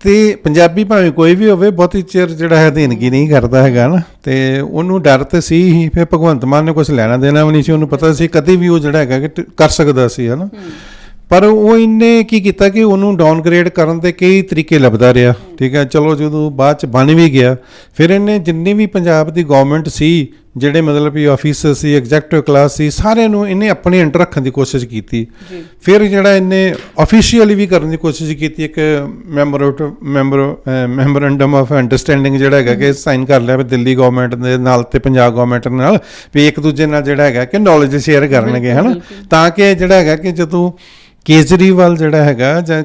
ਤੇ ਪੰਜਾਬੀ ਭਾਵੇਂ ਕੋਈ ਵੀ ਹੋਵੇ, ਬਹੁਤੀ ਚਿਰ ਜਿਹੜਾ ਹੈ ਅਧੀਨਗੀ ਨਹੀਂ ਕਰਦਾ ਹੈਗਾ ਨਾ। ਤੇ ਉਹਨੂੰ ਡਰ ਤੇ ਸੀ ਹੀ, ਫਿਰ ਭਗਵੰਤ ਮਾਨ ਨੇ ਕੁਝ ਲੈਣਾ ਦੇਣਾ ਵੀ ਨਹੀਂ ਸੀ, ਉਹਨੂੰ ਪਤਾ ਸੀ ਕਦੇ ਵੀ ਉਹ ਜਿਹੜਾ ਹੈਗਾ ਕਿ ਟ- ਕਰ ਸਕਦਾ ਸੀ ਹਨਾ ਪਰ ਉਹ ਇਹਨੇ ਕੀ ਕੀਤਾ ਕਿ ਉਹਨੂੰ ਡਾਊਨਗ੍ਰੇਡ ਕਰਨ ਦੇ ਕਈ ਤਰੀਕੇ ਲੱਭਦਾ ਰਿਹਾ। ਠੀਕ ਹੈ ਚਲੋ ਜਦੋਂ ਬਾਅਦ ਚ ਬਣ ਵੀ ਗਿਆ ਫਿਰ ਇਹਨੇ ਜਿੰਨੇ ਵੀ ਪੰਜਾਬ ਦੀ ਗਵਰਨਮੈਂਟ ਸੀ ਜਿਹੜੇ ਮਤਲਬ ਵੀ ਆਫੀਸਰ ਸੀ ਐਗਜ਼ੈਕਟਿਵ ਕਲਾਸ ਸੀ ਸਾਰਿਆਂ ਨੂੰ ਇਹਨੇ ਆਪਣੇ ਅੰਡਰ ਰੱਖਣ ਦੀ ਕੋਸ਼ਿਸ਼ ਕੀਤੀ। ਫਿਰ ਜਿਹੜਾ ਇਹਨੇ ਆਫੀਸ਼ੀਅਲੀ ਵੀ ਕਰਨ ਦੀ ਕੋਸ਼ਿਸ਼ ਕੀਤੀ ਇੱਕ member member memorandum of understanding ਜਿਹੜਾ ਹੈਗਾ ਕਿ ਸਾਈਨ ਕਰ ਲਿਆ ਵੀ ਦਿੱਲੀ ਗਵਰਨਮੈਂਟ ਦੇ ਨਾਲ ਤੇ ਪੰਜਾਬ ਗਵਰਨਮੈਂਟ ਨਾਲ ਵੀ ਇੱਕ ਦੂਜੇ ਨਾਲ ਜਿਹੜਾ ਹੈਗਾ ਕਿ ਨੌਲੇਜ ਸ਼ੇਅਰ ਕਰਨਗੇ ਹਨਾ? ਤਾਂ ਕਿ ਜਿਹੜਾ ਹੈਗਾ ਕਿ ਜਦੋਂ ਕੇਜਰੀਵਾਲ ਜਿਹੜਾ ਹੈਗਾ ਜਾਂ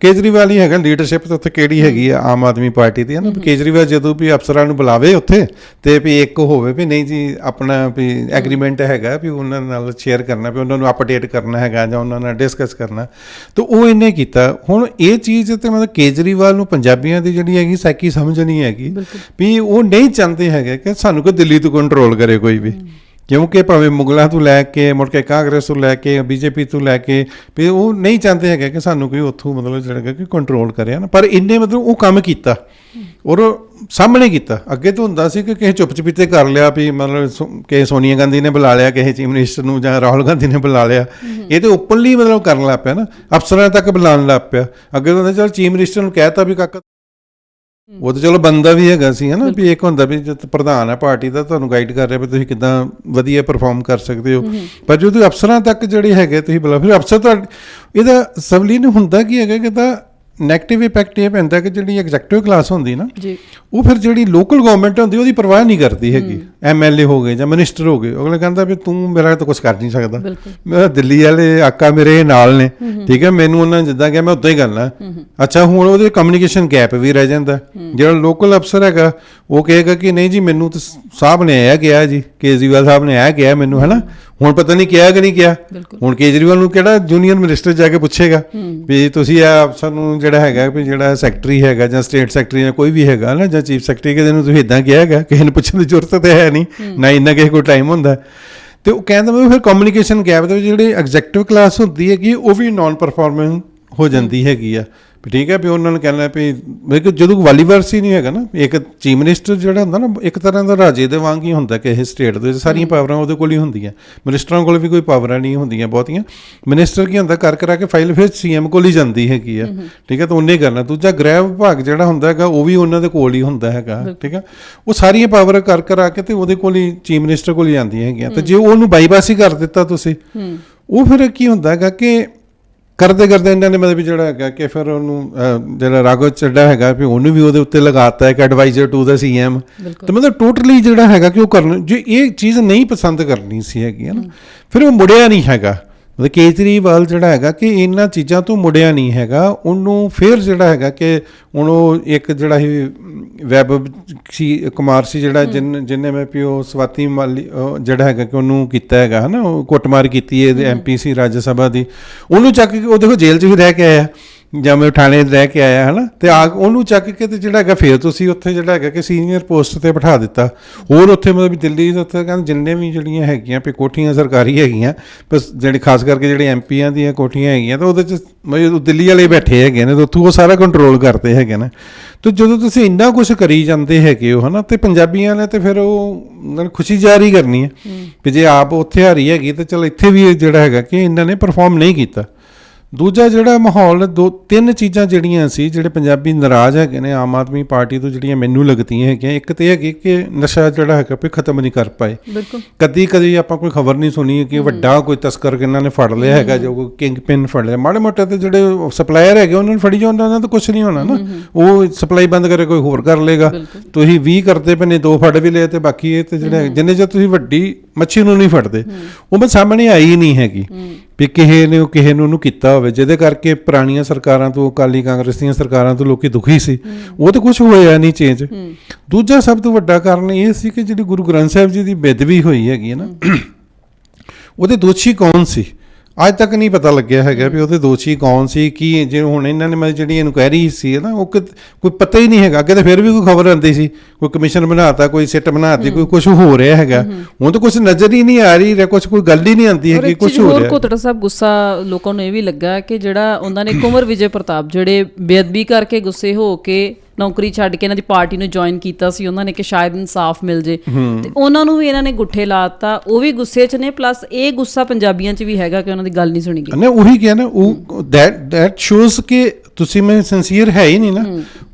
ਕੇਜਰੀਵਾਲ ਹੀ ਹੈਗਾ ਲੀਡਰਸ਼ਿਪ ਤਾਂ ਉੱਥੇ ਕਿਹੜੀ ਹੈਗੀ ਆ ਆਮ ਆਦਮੀ ਪਾਰਟੀ ਦੀ ਹੈ ਨਾ ਵੀ ਕੇਜਰੀਵਾਲ ਜਦੋਂ ਵੀ ਅਫਸਰਾਂ ਨੂੰ ਬੁਲਾਵੇ ਉੱਥੇ ਤੇ ਵੀ ਇੱਕ ਹੋਵੇ ਵੀ ਨਹੀਂ ਜੀ ਆਪਣਾ ਵੀ ਐਗਰੀਮੈਂਟ ਹੈਗਾ ਵੀ ਉਹਨਾਂ ਨਾਲ ਸ਼ੇਅਰ ਕਰਨਾ ਵੀ ਉਹਨਾਂ ਨੂੰ ਅਪਡੇਟ ਕਰਨਾ ਹੈਗਾ ਜਾਂ ਉਹਨਾਂ ਨਾਲ ਡਿਸਕਸ ਕਰਨਾ। ਤਾਂ ਉਹ ਇਹਨੇ ਕੀਤਾ। ਹੁਣ ਇਹ ਚੀਜ਼ ਤੇ ਮਤਲਬ ਕੇਜਰੀਵਾਲ ਨੂੰ ਪੰਜਾਬੀਆਂ ਦੀ ਜਿਹੜੀ ਹੈਗੀ ਸਾਈਕੀ ਸਮਝ ਨਹੀਂ ਹੈਗੀ ਵੀ ਉਹ ਨਹੀਂ ਚਾਹੁੰਦੇ ਹੈਗੇ ਕਿ ਸਾਨੂੰ ਕੋਈ ਦਿੱਲੀ ਤੋਂ ਕੰਟਰੋਲ ਕਰੇ ਕੋਈ ਵੀ। ਕਿਉਂਕਿ ਭਾਵੇਂ ਮੁਗਲਾਂ ਤੋਂ ਲੈ ਕੇ, ਮੁੜ ਕੇ ਕਾਂਗਰਸ ਤੋਂ ਲੈ ਕੇ, ਬੀਜੇਪੀ ਤੋਂ ਲੈ ਕੇ, ਵੀ ਉਹ ਨਹੀਂ ਚਾਹੁੰਦੇ ਹੈਗੇ ਕਿ ਸਾਨੂੰ ਕੋਈ ਉੱਥੋਂ ਮਤਲਬ ਜਿਹੜਾ ਕਿ ਕੰਟਰੋਲ ਕਰਿਆ ਨਾ ਪਰ ਇੰਨੇ ਮਤਲਬ ਉਹ ਕੰਮ ਕੀਤਾ। ਔਰ ਉਹ ਸਾਹਮਣੇ ਕੀਤਾ। ਅੱਗੇ ਤੋਂ ਹੁੰਦਾ ਸੀ ਕਿ ਕਿਸੇ ਚੁੱਪ ਚਪੀਤੇ ਕਰ ਲਿਆ ਵੀ ਮਤਲਬ ਸੋ- ਕਿ ਸੋਨੀਆ ਗਾਂਧੀ ਨੇ ਬੁਲਾ ਲਿਆ, ਕਿਸੇ ਚੀਫ ਮਿਨਿਸਟਰ ਨੂੰ ਜਾਂ ਰਾਹੁਲ ਗਾਂਧੀ ਨੇ ਬੁਲਾ ਲਿਆ। ਇਹ ਤੇ ਓਪਨਲੀ ਮਤਲਬ ਕਰਨ ਲੱਗ ਪਿਆ ਨਾ। ਅਫਸਰਾਂ ਤੱਕ ਬੁਲਾਉਣ ਲੱਗ ਪਿਆ। ਅੱਗੇ ਤਾਂ ਹੁੰਦਾ ਚਲ ਚੀਫ ਮਿਨਿਸਟਰ ਨੂੰ ਕਹਿਤਾ ਵੀ ਕਾਕਾ ਉਹ ਤਾਂ ਚਲੋ ਬੰਦਾ ਵੀ ਹੈਗਾ ਸੀ ਹਨਾ ਵੀ ਇੱਕ ਹੁੰਦਾ ਵੀ ਜਦ ਪ੍ਰਧਾਨ ਹੈ ਪਾਰਟੀ ਦਾ ਤੁਹਾਨੂੰ ਗਾਈਡ ਕਰ ਰਿਹਾ ਵੀ ਤੁਸੀਂ ਕਿਦਾਂ ਵਧੀਆ ਪਰਫਾਰਮ ਕਰ ਸਕਦੇ ਹੋ। ਪਰ ਜਦੋਂ ਅਫਸਰਾਂ ਤੱਕ ਜਿਹੜੇ ਹੈਗੇ ਤੁਸੀਂ ਬੁਲਾ ਫਿਰ ਅਫਸਰ ਤਾਂ ਇਹਦਾ ਸਵਲੀਨ ਹੁੰਦਾ ਕੀ ਹੈਗਾ ਕਿ ਤਾਂ ਨੈਗੇਟਿਵ ਇੰਪੈਕਟ ਇਹ ਪੈਂਦਾ ਕਿ ਜਿਹੜੀ ਐਗਜ਼ੈਕਟਿਵ ਕਲਾਸ ਹੁੰਦੀ ਨਾ ਜੀ। ਉਹ ਫਿਰ ਜਿਹੜੀ ਲੋਕਲ ਗਵਰਨਮੈਂਟ ਹੁੰਦੀ ਉਹਦੀ ਪਰਵਾਹ ਨਹੀਂ ਕਰਦੀ ਹੈਗੀ। ਐਮਐਲਏ ਹੋ ਗਏ ਜਾਂ ਮਿਨਿਸਟਰ ਹੋ ਗਏ ਅਗਲੇ ਕਹਿੰਦਾ ਵੀ ਤੂੰ ਮੇਰਾ ਤਾਂ ਕੁਝ ਕਰ ਨਹੀਂ ਸਕਦਾ। ਬਿਲਕੁਲ। ਮੈਂ ਦਿੱਲੀ ਵਾਲੇ ਆਕਾ ਮੇਰੇ ਨਾਲ ਨੇ। ਠੀਕ ਹੈ ਮੈਨੂੰ ਉਹਨਾਂ ਨੇ ਜਿੱਦਾਂ ਕਿਹਾ ਮੈਂ ਉਦਾਂ ਹੀ ਕਰਨਾ। ਅੱਛਾ ਹੁਣ ਉਹਦੇ ਕਮਿਊਨੀਕੇਸ਼ਨ ਗੈਪ ਵੀ ਰਹਿ ਜਾਂਦਾ। ਜਿਹੜਾ ਲੋਕਲ ਅਫਸਰ ਹੈਗਾ ਉਹ ਕਹੇਗਾ ਕਿ ਨਹੀਂ ਜੀ ਮੈਨੂੰ ਤਾਂ ਸਾਹਿਬ ਨੇ ਆਇਆ ਕਿਹਾ ਜੀ ਕੇਜਰੀਵਾਲ ਸਾਹਿਬ ਨੇ ਆਇਆ ਕਿਹਾ ਮੈਨੂੰ ਹੈਨਾ? ਹੁਣ ਪਤਾ ਨਹੀਂ ਕਿਹਾ ਕਿ ਨਹੀਂ ਕਿਹਾ। ਹੁਣ ਕੇਜਰੀਵਾਲ ਨੂੰ ਕਿਹੜਾ ਜੂਨੀਅਰ ਮਿਨਿਸਟਰ ਜਾ ਕੇ ਪੁੱਛੇਗਾ ਵੀ ਤੁਸੀਂ ਆ ਅਫਸਰ ਨੂੰ ਜਿਹੜਾ ਹੈਗਾ ਵੀ ਜਿਹੜਾ ਸੈਕਟਰੀ ਹੈਗਾ ਜਾਂ ਸਟੇਟ ਸੈਕਟਰੀ ਜਾਂ ਕੋਈ ਵੀ ਹੈਗਾ ਨਾ ਜਾਂ ਚੀਫ ਸੈਕਟਰੀ ਕਿਸੇ ਨੂੰ ਤੁਸੀਂ ਇਦਾਂ ਕਿਹਾ ਹੈਗਾ ਕਿਸੇ ਨੂੰ ਪੁੱਛਣ ਦੀ ਜ਼ਰੂਰਤ ਤੇ ਹੈ ਨਹੀਂ ਨਾ ਇੰਨਾ ਕਿਸੇ ਕੋਲ ਟਾਈਮ ਹੁੰਦਾ। ਤੇ ਉਹ ਕਹਿੰਦਾ ਵੀ ਫਿਰ ਕਮਿਊਨੀਕੇਸ਼ਨ ਗੈਪ ਦੇ ਵਿੱਚ ਜਿਹੜੀ ਐਗਜ਼ੈਕਟਿਵ ਕਲਾਸ ਹੁੰਦੀ ਹੈਗੀ ਉਹ ਵੀ ਨਾਨ ਪਰਫਾਰਮੈਂਸ ਹੋ ਜਾਂਦੀ ਹੈਗੀ ਆ। ਠੀਕ ਹੈ ਵੀ ਉਹਨਾਂ ਨੂੰ ਕਹਿਣਾ ਵੀ ਵੀ ਕਿ ਜਦੋਂ ਵਾਲੀਵਰਸ ਹੀ ਨਹੀਂ ਹੈਗਾ ਨਾ ਇੱਕ ਚੀਫ ਮਿਨਿਸਟਰ ਜਿਹੜਾ ਹੁੰਦਾ ਨਾ ਇੱਕ ਤਰ੍ਹਾਂ ਦਾ ਰਾਜੇ ਦੇ ਵਾਂਗ ਹੀ ਹੁੰਦਾ ਕਿ ਇਹ ਸਟੇਟ ਦੇ ਸਾਰੀਆਂ ਪਾਵਰਾਂ ਉਹਦੇ ਕੋਲ ਹੀ ਹੁੰਦੀਆਂ। ਮਿਨਿਸਟਰਾਂ ਕੋਲ ਵੀ ਕੋਈ ਪਾਵਰਾਂ ਨਹੀਂ ਹੁੰਦੀਆਂ ਬਹੁਤੀਆਂ। ਮਿਨਿਸਟਰ ਕੀ ਹੁੰਦਾ ਕਰ ਕਰਾ ਕੇ ਫਾਈਲ ਫਿਰ ਸੀਐਮ ਕੋਲ ਹੀ ਜਾਂਦੀ ਹੈਗੀ ਆ। ਠੀਕ ਹੈ ਤਾਂ ਉਹਨੇ ਕਰਨਾ। ਦੂਜਾ ਗ੍ਰਹਿ ਵਿਭਾਗ ਜਿਹੜਾ ਹੁੰਦਾ ਹੈਗਾ ਉਹ ਵੀ ਉਹਨਾਂ ਦੇ ਕੋਲ ਹੀ ਹੁੰਦਾ ਹੈਗਾ। ਠੀਕ ਹੈ ਉਹ ਸਾਰੀਆਂ ਪਾਵਰ ਕਰ ਕਰਾ ਕੇ ਤੇ ਉਹਦੇ ਕੋਲ ਹੀ ਚੀਫ ਮਿਨਿਸਟਰ ਕੋਲ ਹੀ ਜਾਂਦੀਆਂ ਹੈਗੀਆਂ। ਤੇ ਜੇ ਉਹਨੂੰ ਬਾਈਪਾਸ ਹੀ ਕਰ ਦਿੱਤਾ ਤੁਸੀਂ ਉਹ ਫਿਰ ਕੀ ਹੁੰਦਾ ਹੈਗਾ ਕਿ ਕਰਦੇ ਕਰਦੇ ਇਹਨਾਂ ਨੇ ਮਤਲਬ ਵੀ ਜਿਹੜਾ ਹੈਗਾ ਕਿ ਫਿਰ ਉਹਨੂੰ ਜਿਹੜਾ ਰਾਘਵ ਚੱਡਾ ਹੈਗਾ ਵੀ ਉਹਨੂੰ ਵੀ ਉਹਦੇ ਉੱਤੇ ਲਗਾਤਾ ਇੱਕ ਐਡਵਾਈਜ਼ਰ ਟੂ ਦਾ ਸੀਐਮ ਤੇ ਮਤਲਬ ਟੋਟਲੀ ਜਿਹੜਾ ਹੈਗਾ ਕਿ ਉਹ ਕਰਨ ਜੇ ਇਹ ਚੀਜ਼ ਨਹੀਂ ਪਸੰਦ ਕਰਨੀ ਸੀ ਹੈਗੀ ਹੈ। ਨਾ ਫਿਰ ਉਹ ਮੁੜਿਆ ਨਹੀਂ ਹੈਗਾ। ਮਤਲਬ ਕੇਜਰੀਵਾਲ ਜਿਹੜਾ ਹੈਗਾ ਕਿ ਇਹਨਾਂ ਚੀਜ਼ਾਂ ਤੋਂ ਮੁੜਿਆ ਨਹੀਂ ਹੈਗਾ ਉਹਨੂੰ ਫਿਰ ਜਿਹੜਾ ਹੈਗਾ ਕਿ ਹੁਣ ਉਹ ਇੱਕ ਜਿਹੜਾ ਹੀ ਵੈਬ ਸੀ ਕੁਮਾਰ ਸੀ ਜਿਹੜਾ ਜਿਨ ਜਿਨੇ ਮੈਂ ਪਿਓ ਸਵਾਤੀ ਮਾਲੀ ਜਿਹੜਾ ਹੈਗਾ ਕਿ ਉਹਨੂੰ ਕੀਤਾ ਹੈਗਾ ਹਨਾ ਉਹ ਕੁੱਟਮਾਰ ਕੀਤੀ ਹੈ। ਐਮਪੀ ਸੀ ਰਾਜ ਸਭਾ ਦੀ ਉਹਨੂੰ ਚੱਕ ਕੇ ਉਹ ਦੇਖੋ ਜੇਲ੍ਹ 'ਚ ਵੀ ਰਹਿ ਕੇ ਆਇਆ। ਜਾਂ ਮੈਂ ਥਾਣੇ ਰਹਿ ਕੇ ਆਇਆ ਹਨਾ? ਤੇ ਆ ਉਹਨੂੰ ਚੱਕ ਕੇ ਤੇ ਜਿਹੜਾ ਹੈਗਾ ਫੇਰ ਤੁਸੀਂ ਉੱਥੇ ਜਿਹੜਾ ਹੈਗਾ ਕਿ ਸੀਨੀਅਰ ਪੋਸਟ ਤੇ ਬਿਠਾ ਦਿੱਤਾ। ਹੋਰ ਉੱਥੇ ਮਤਲਬ ਦਿੱਲੀ ਦੇ ਉੱਤੇ ਕਹਿੰਦੇ ਜਿੰਨੇ ਵੀ ਜਿਹੜੀਆਂ ਹੈਗੀਆਂ ਵੀ ਕੋਠੀਆਂ ਸਰਕਾਰੀ ਹੈਗੀਆਂ ਬਸ ਜਿਹੜੇ ਖਾਸ ਕਰਕੇ ਜਿਹੜੇ ਐਮਪੀਆਂ ਦੀਆਂ ਕੋਠੀਆਂ ਹੈਗੀਆਂ ਤਾਂ ਉਹਦੇ ਚ ਦਿੱਲੀ ਵਾਲੇ ਬੈਠੇ ਹੈਗੇ ਨੇ ਤੇ ਉੱਥੋਂ ਉਹ ਸਾਰਾ ਕੰਟਰੋਲ ਕਰਦੇ ਹੈਗੇ ਨੇ। ਤੇ ਜਦੋਂ ਤੁਸੀਂ ਇੰਨਾ ਕੁਝ ਕਰੀ ਜਾਂਦੇ ਹੈਗੇ ਹੋ ਹਨਾ ਤੇ ਪੰਜਾਬੀਆਂ ਨੇ ਤੇ ਫਿਰ ਉਹ ਖੁਸ਼ੀ ਜਾਰੀ ਕਰਨੀ ਹੈ। ਵੀ ਜੇ ਆਪ ਉੱਥੇ ਹਾਰੀ ਹੈਗੀ ਤੇ ਚਲ ਇੱਥੇ ਵੀ ਜਿਹੜਾ ਹੈਗਾ ਕਿ ਇਹਨਾਂ ਨੇ ਪਰਫਾਰਮ ਨਹੀਂ ਕੀਤਾ। ਦੂਜਾ ਜਿਹੜਾ ਮਾਹੌਲ ਦੋ ਤਿੰਨ ਚੀਜ਼ਾਂ ਜਿਹੜੀਆਂ ਸੀ ਜਿਹੜੇ ਪੰਜਾਬੀ ਨਾਰਾਜ਼ ਹੈਗੇ ਨੇ ਆਮ ਆਦਮੀ ਪਾਰਟੀ ਤੋਂ ਜਿਹੜੀਆਂ ਮੈਨੂੰ ਲੱਗਦੀਆਂ ਹੈਗੀਆਂ ਇੱਕ ਤੇ ਹੈਗੀ ਕਿ ਨਸ਼ਾ ਜਿਹੜਾ ਹੈਗਾ ਵੀ ਖਤਮ ਨਹੀਂ ਕਰ ਪਾਏ। ਬਿਲਕੁਲ। ਕਦੀ ਕਦੀ ਆਪਾਂ ਕੋਈ ਖਬਰ ਨਹੀਂ ਸੁਣੀ ਕਿ ਵੱਡਾ ਕੋਈ ਤਸਕਰ ਕਿੰਨਾਂ ਨੇ ਫੜ ਲਿਆ ਹੈਗਾ ਜੋ ਕੋਈ ਕਿੰਗ ਪਿਨ ਫੜ ਲਿਆ। ਮਾੜੇ ਮੋਟੇ ਤੇ ਜਿਹੜੇ ਸਪਲਾਇਰ ਹੈਗੇ ਉਹਨਾਂ ਨੂੰ ਫੜੀ ਜਾਂਦਾ ਉਹਨਾਂ ਤਾਂ ਕੁਝ ਨਹੀਂ ਹੋਣਾ ਨਾ। ਉਹ ਸਪਲਾਈ ਬੰਦ ਕਰੇ ਕੋਈ ਹੋਰ ਕਰ ਲੇਗਾ ਤੁਸੀਂ 20 ਕਰਦੇ ਪਏ ਨੇ ਦੋ ਫੜ ਵੀ ਲਏ ਤੇ ਬਾਕੀ ਇਹ ਤੇ ਜਿਹੜੇ ਜਿੰਨੇ ਜੇ ਤੁਸੀਂ ਵੱਡੀ ਮੱਛੀ ਨੂੰ ਨਹੀਂ ਫੜਦੇ ਉਹ ਮੈਂ ਸਾਹਮਣੇ ਆਈ ਨਹੀਂ ਹੈਗੀ। ਵੀ ਕਿਸੇ ਨੇ ਉਹ ਕਿਸੇ ਨੂੰ ਉਹਨੂੰ ਕੀਤਾ ਹੋਵੇ ਜਿਹਦੇ ਕਰਕੇ ਪੁਰਾਣੀਆਂ ਸਰਕਾਰਾਂ ਤੋਂ ਅਕਾਲੀ ਕਾਂਗਰਸ ਦੀਆਂ ਸਰਕਾਰਾਂ ਤੋਂ ਲੋਕੀ ਦੁਖੀ ਸੀ। ਉਹ ਤੇ ਕੁਝ ਹੋਇਆ ਨਹੀਂ ਚੇਂਜ ਦੂਜਾ ਸਭ ਤੋਂ ਵੱਡਾ ਕਾਰਨ ਇਹ ਸੀ ਕਿ ਜਿਹੜੀ ਗੁਰੂ ਗ੍ਰੰਥ ਸਾਹਿਬ ਜੀ ਦੀ ਬੇਦਬੀ ਹੋਈ ਹੈਗੀ ਹੈ ਨਾ ਉਹਦੇ ਦੋਸ਼ੀ ਕੌਣ ਸੀ? ਅੱਜ ਤੱਕ ਨਹੀਂ ਪਤਾ ਲੱਗਿਆ ਹੈਗਾ ਵੀ ਉਹਦੇ ਦੋਸ਼ੀ ਕੌਣ ਸੀ ਕੀ ਜੇ ਹੁਣ ਇਹਨਾਂ ਨੇ ਮਤਲਬ ਜਿਹੜੀ ਇਨਕੁਆਇਰੀ ਸੀ ਨਾ ਉਹ ਕਿ- ਕੋਈ ਪਤਾ ਹੀ ਨਹੀਂ ਹੈਗਾ ਅੱਗੇ ਤਾਂ ਫਿਰ ਵੀ ਕੋਈ ਖਬਰ ਆਉਂਦੀ ਸੀ ਕੋਈ ਕਮਿਸ਼ਨ ਬਣਾਤਾ ਕੋਈ ਸਿੱਟ ਬਣਾਤੀ ਕੋਈ ਕੁਝ ਹੋ ਰਿਹਾ ਹੈਗਾ। ਹੁਣ ਤਾਂ ਕੁਝ ਨਜ਼ਰ ਹੀ ਨਹੀਂ ਆ ਰਹੀ ਰਿਹਾ ਕੁਝ ਕੋਈ ਗੱਲ ਹੀ ਨਹੀਂ ਆਉਂਦੀ ਹੈਗੀ ਇੱਕ ਕੁਝ ਹੋ ਹੋਰ ਰਿਹਾ। ਕੋਤੜਾ ਸਾਹਿਬ ਗੁੱਸਾ ਲੋਕਾਂ ਨੂੰ ਇਹ ਵੀ ਲੱਗਾ ਕਿ ਜਿਹੜਾ ਉਹਨਾਂ ਨੇ ਕੁਮਰ ਵਿਜੇ ਪ੍ਰਤਾਪ ਜਿਹੜੇ ਬੇਅਦਬੀ ਕਰਕੇ ਗੁੱਸੇ ਹੋ ਕੇ ਨੌਕਰੀ ਛੱਡ ਕੇ ਇਹਨਾਂ ਦੀ ਪਾਰਟੀ ਨੂੰ ਜੁਆਇਨ ਕੀਤਾ ਸੀ ਉਹਨਾਂ ਨੇ ਕਿ ਸ਼ਾਇਦ ਇਨਸਾਫ ਮਿਲ ਜੇ। ਤੇ ਉਹਨਾਂ ਨੂੰ ਵੀ ਇਹਨਾਂ ਨੇ ਗੁੱਠੇ ਲਾਤਾ ਉਹ ਵੀ ਗੁੱਸੇ 'ਚ ਨੇ ਪਲੱਸ ਇਹ ਗੁੱਸਾ ਪੰਜਾਬੀਆਂ 'ਚ ਵੀ ਹੈਗਾ ਕਿ ਉਹਨਾਂ ਦੀ ਗੱਲ ਨਹੀਂ ਸੁਣੀ ਗਈ। ਨੇ ਉਹੀ ਕਿਹਾ ਨਾ ਉਹ ਦੈਟ ਦੈਟ ਸ਼ੋਜ਼ ਕਿ ਤੁਸੀਂ ਮੈਂ ਸਿੰਸੀਅਰ ਹੈ ਹੀ ਨਹੀਂ ਨਾ।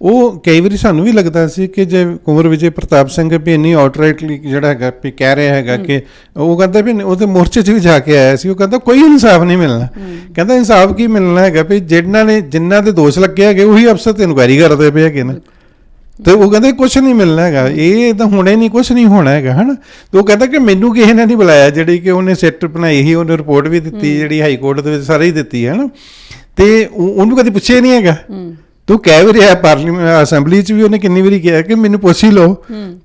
ਉਹ ਕਈ ਵਾਰੀ ਸਾਨੂੰ ਵੀ ਲੱਗਦਾ ਸੀ ਕਿ ਜੇ ਕੁੰਵਰ ਵਿਜੇ ਪ੍ਰਤਾਪ ਸਿੰਘ ਵੀ ਇੰਨੀ ਆਊਟਰਾਈਟਲੀ ਜਿਹੜਾ ਹੈਗਾ ਵੀ ਕਹਿ ਰਿਹਾ ਹੈਗਾ ਕਿ ਉਹ ਕਹਿੰਦਾ ਵੀ ਉਹਦੇ ਮੋਰਚੇ 'ਚ ਵੀ ਜਾ ਕੇ ਆਇਆ ਸੀ ਉਹ ਕਹਿੰਦਾ ਕੋਈ ਇਨਸਾਫ ਨਹੀਂ ਮਿਲਣਾ। ਕਹਿੰਦਾ ਇਨਸਾਫ ਕੀ ਮਿਲਣਾ ਹੈਗਾ ਵੀ ਜਿਨ੍ਹਾਂ ਨੇ ਜਿਨ੍ਹਾਂ ਦੇ ਦੋਸ਼ ਲੱਗੇ ਹੈਗੇ ਉਹੀ ਅਫਸਰ ਤੇ ਇਨਕੁਆਇਰੀ ਕਰਦੇ ਪਏ ਹੈਗੇ ਤੇ ਉਹ ਕਹਿੰਦੇ ਕੁਝ ਨਹੀਂ ਮਿਲਣਾ ਹੈਗਾ। ਇਹ ਤਾਂ ਹੁਣੇ ਨਹੀਂ ਕੁਝ ਨਹੀਂ ਹੋਣਾ ਹੈਗਾ ਹਨਾ? ਤੇ ਉਹ ਕਹਿੰਦਾ ਕਿ ਮੈਨੂੰ ਕਿਸੇ ਨੇ ਨਹੀਂ ਬੁਲਾਇਆ ਜਿਹੜੀ ਕਿ ਉਹਨੇ ਸੈਟ ਬਣਾਈ ਸੀ ਉਹਨੇ ਰਿਪੋਰਟ ਵੀ ਦਿੱਤੀ ਜਿਹੜੀ ਹਾਈ ਕੋਰਟ ਦੇ ਵਿੱਚ ਸਾਰੀ ਹੀ ਦਿੱਤੀ ਹੈ ਨਾ ਤੇ ਉਹ- ਉਹਨੂੰ ਕਦੀ ਪੁੱਛਿਆ ਨਹੀਂ ਹੈਗਾ। ਤੂੰ ਕਹਿ ਵੀ ਰਿਹਾ ਪਾਰਲੀਮੈਂਟ ਅਸੈਂਬਲੀ 'ਚ ਵੀ ਉਹਨੇ ਕਿੰਨੀ ਵਾਰੀ ਕਿਹਾ ਕਿ ਮੈਨੂੰ ਪੁੱਛ ਹੀ ਲਓ।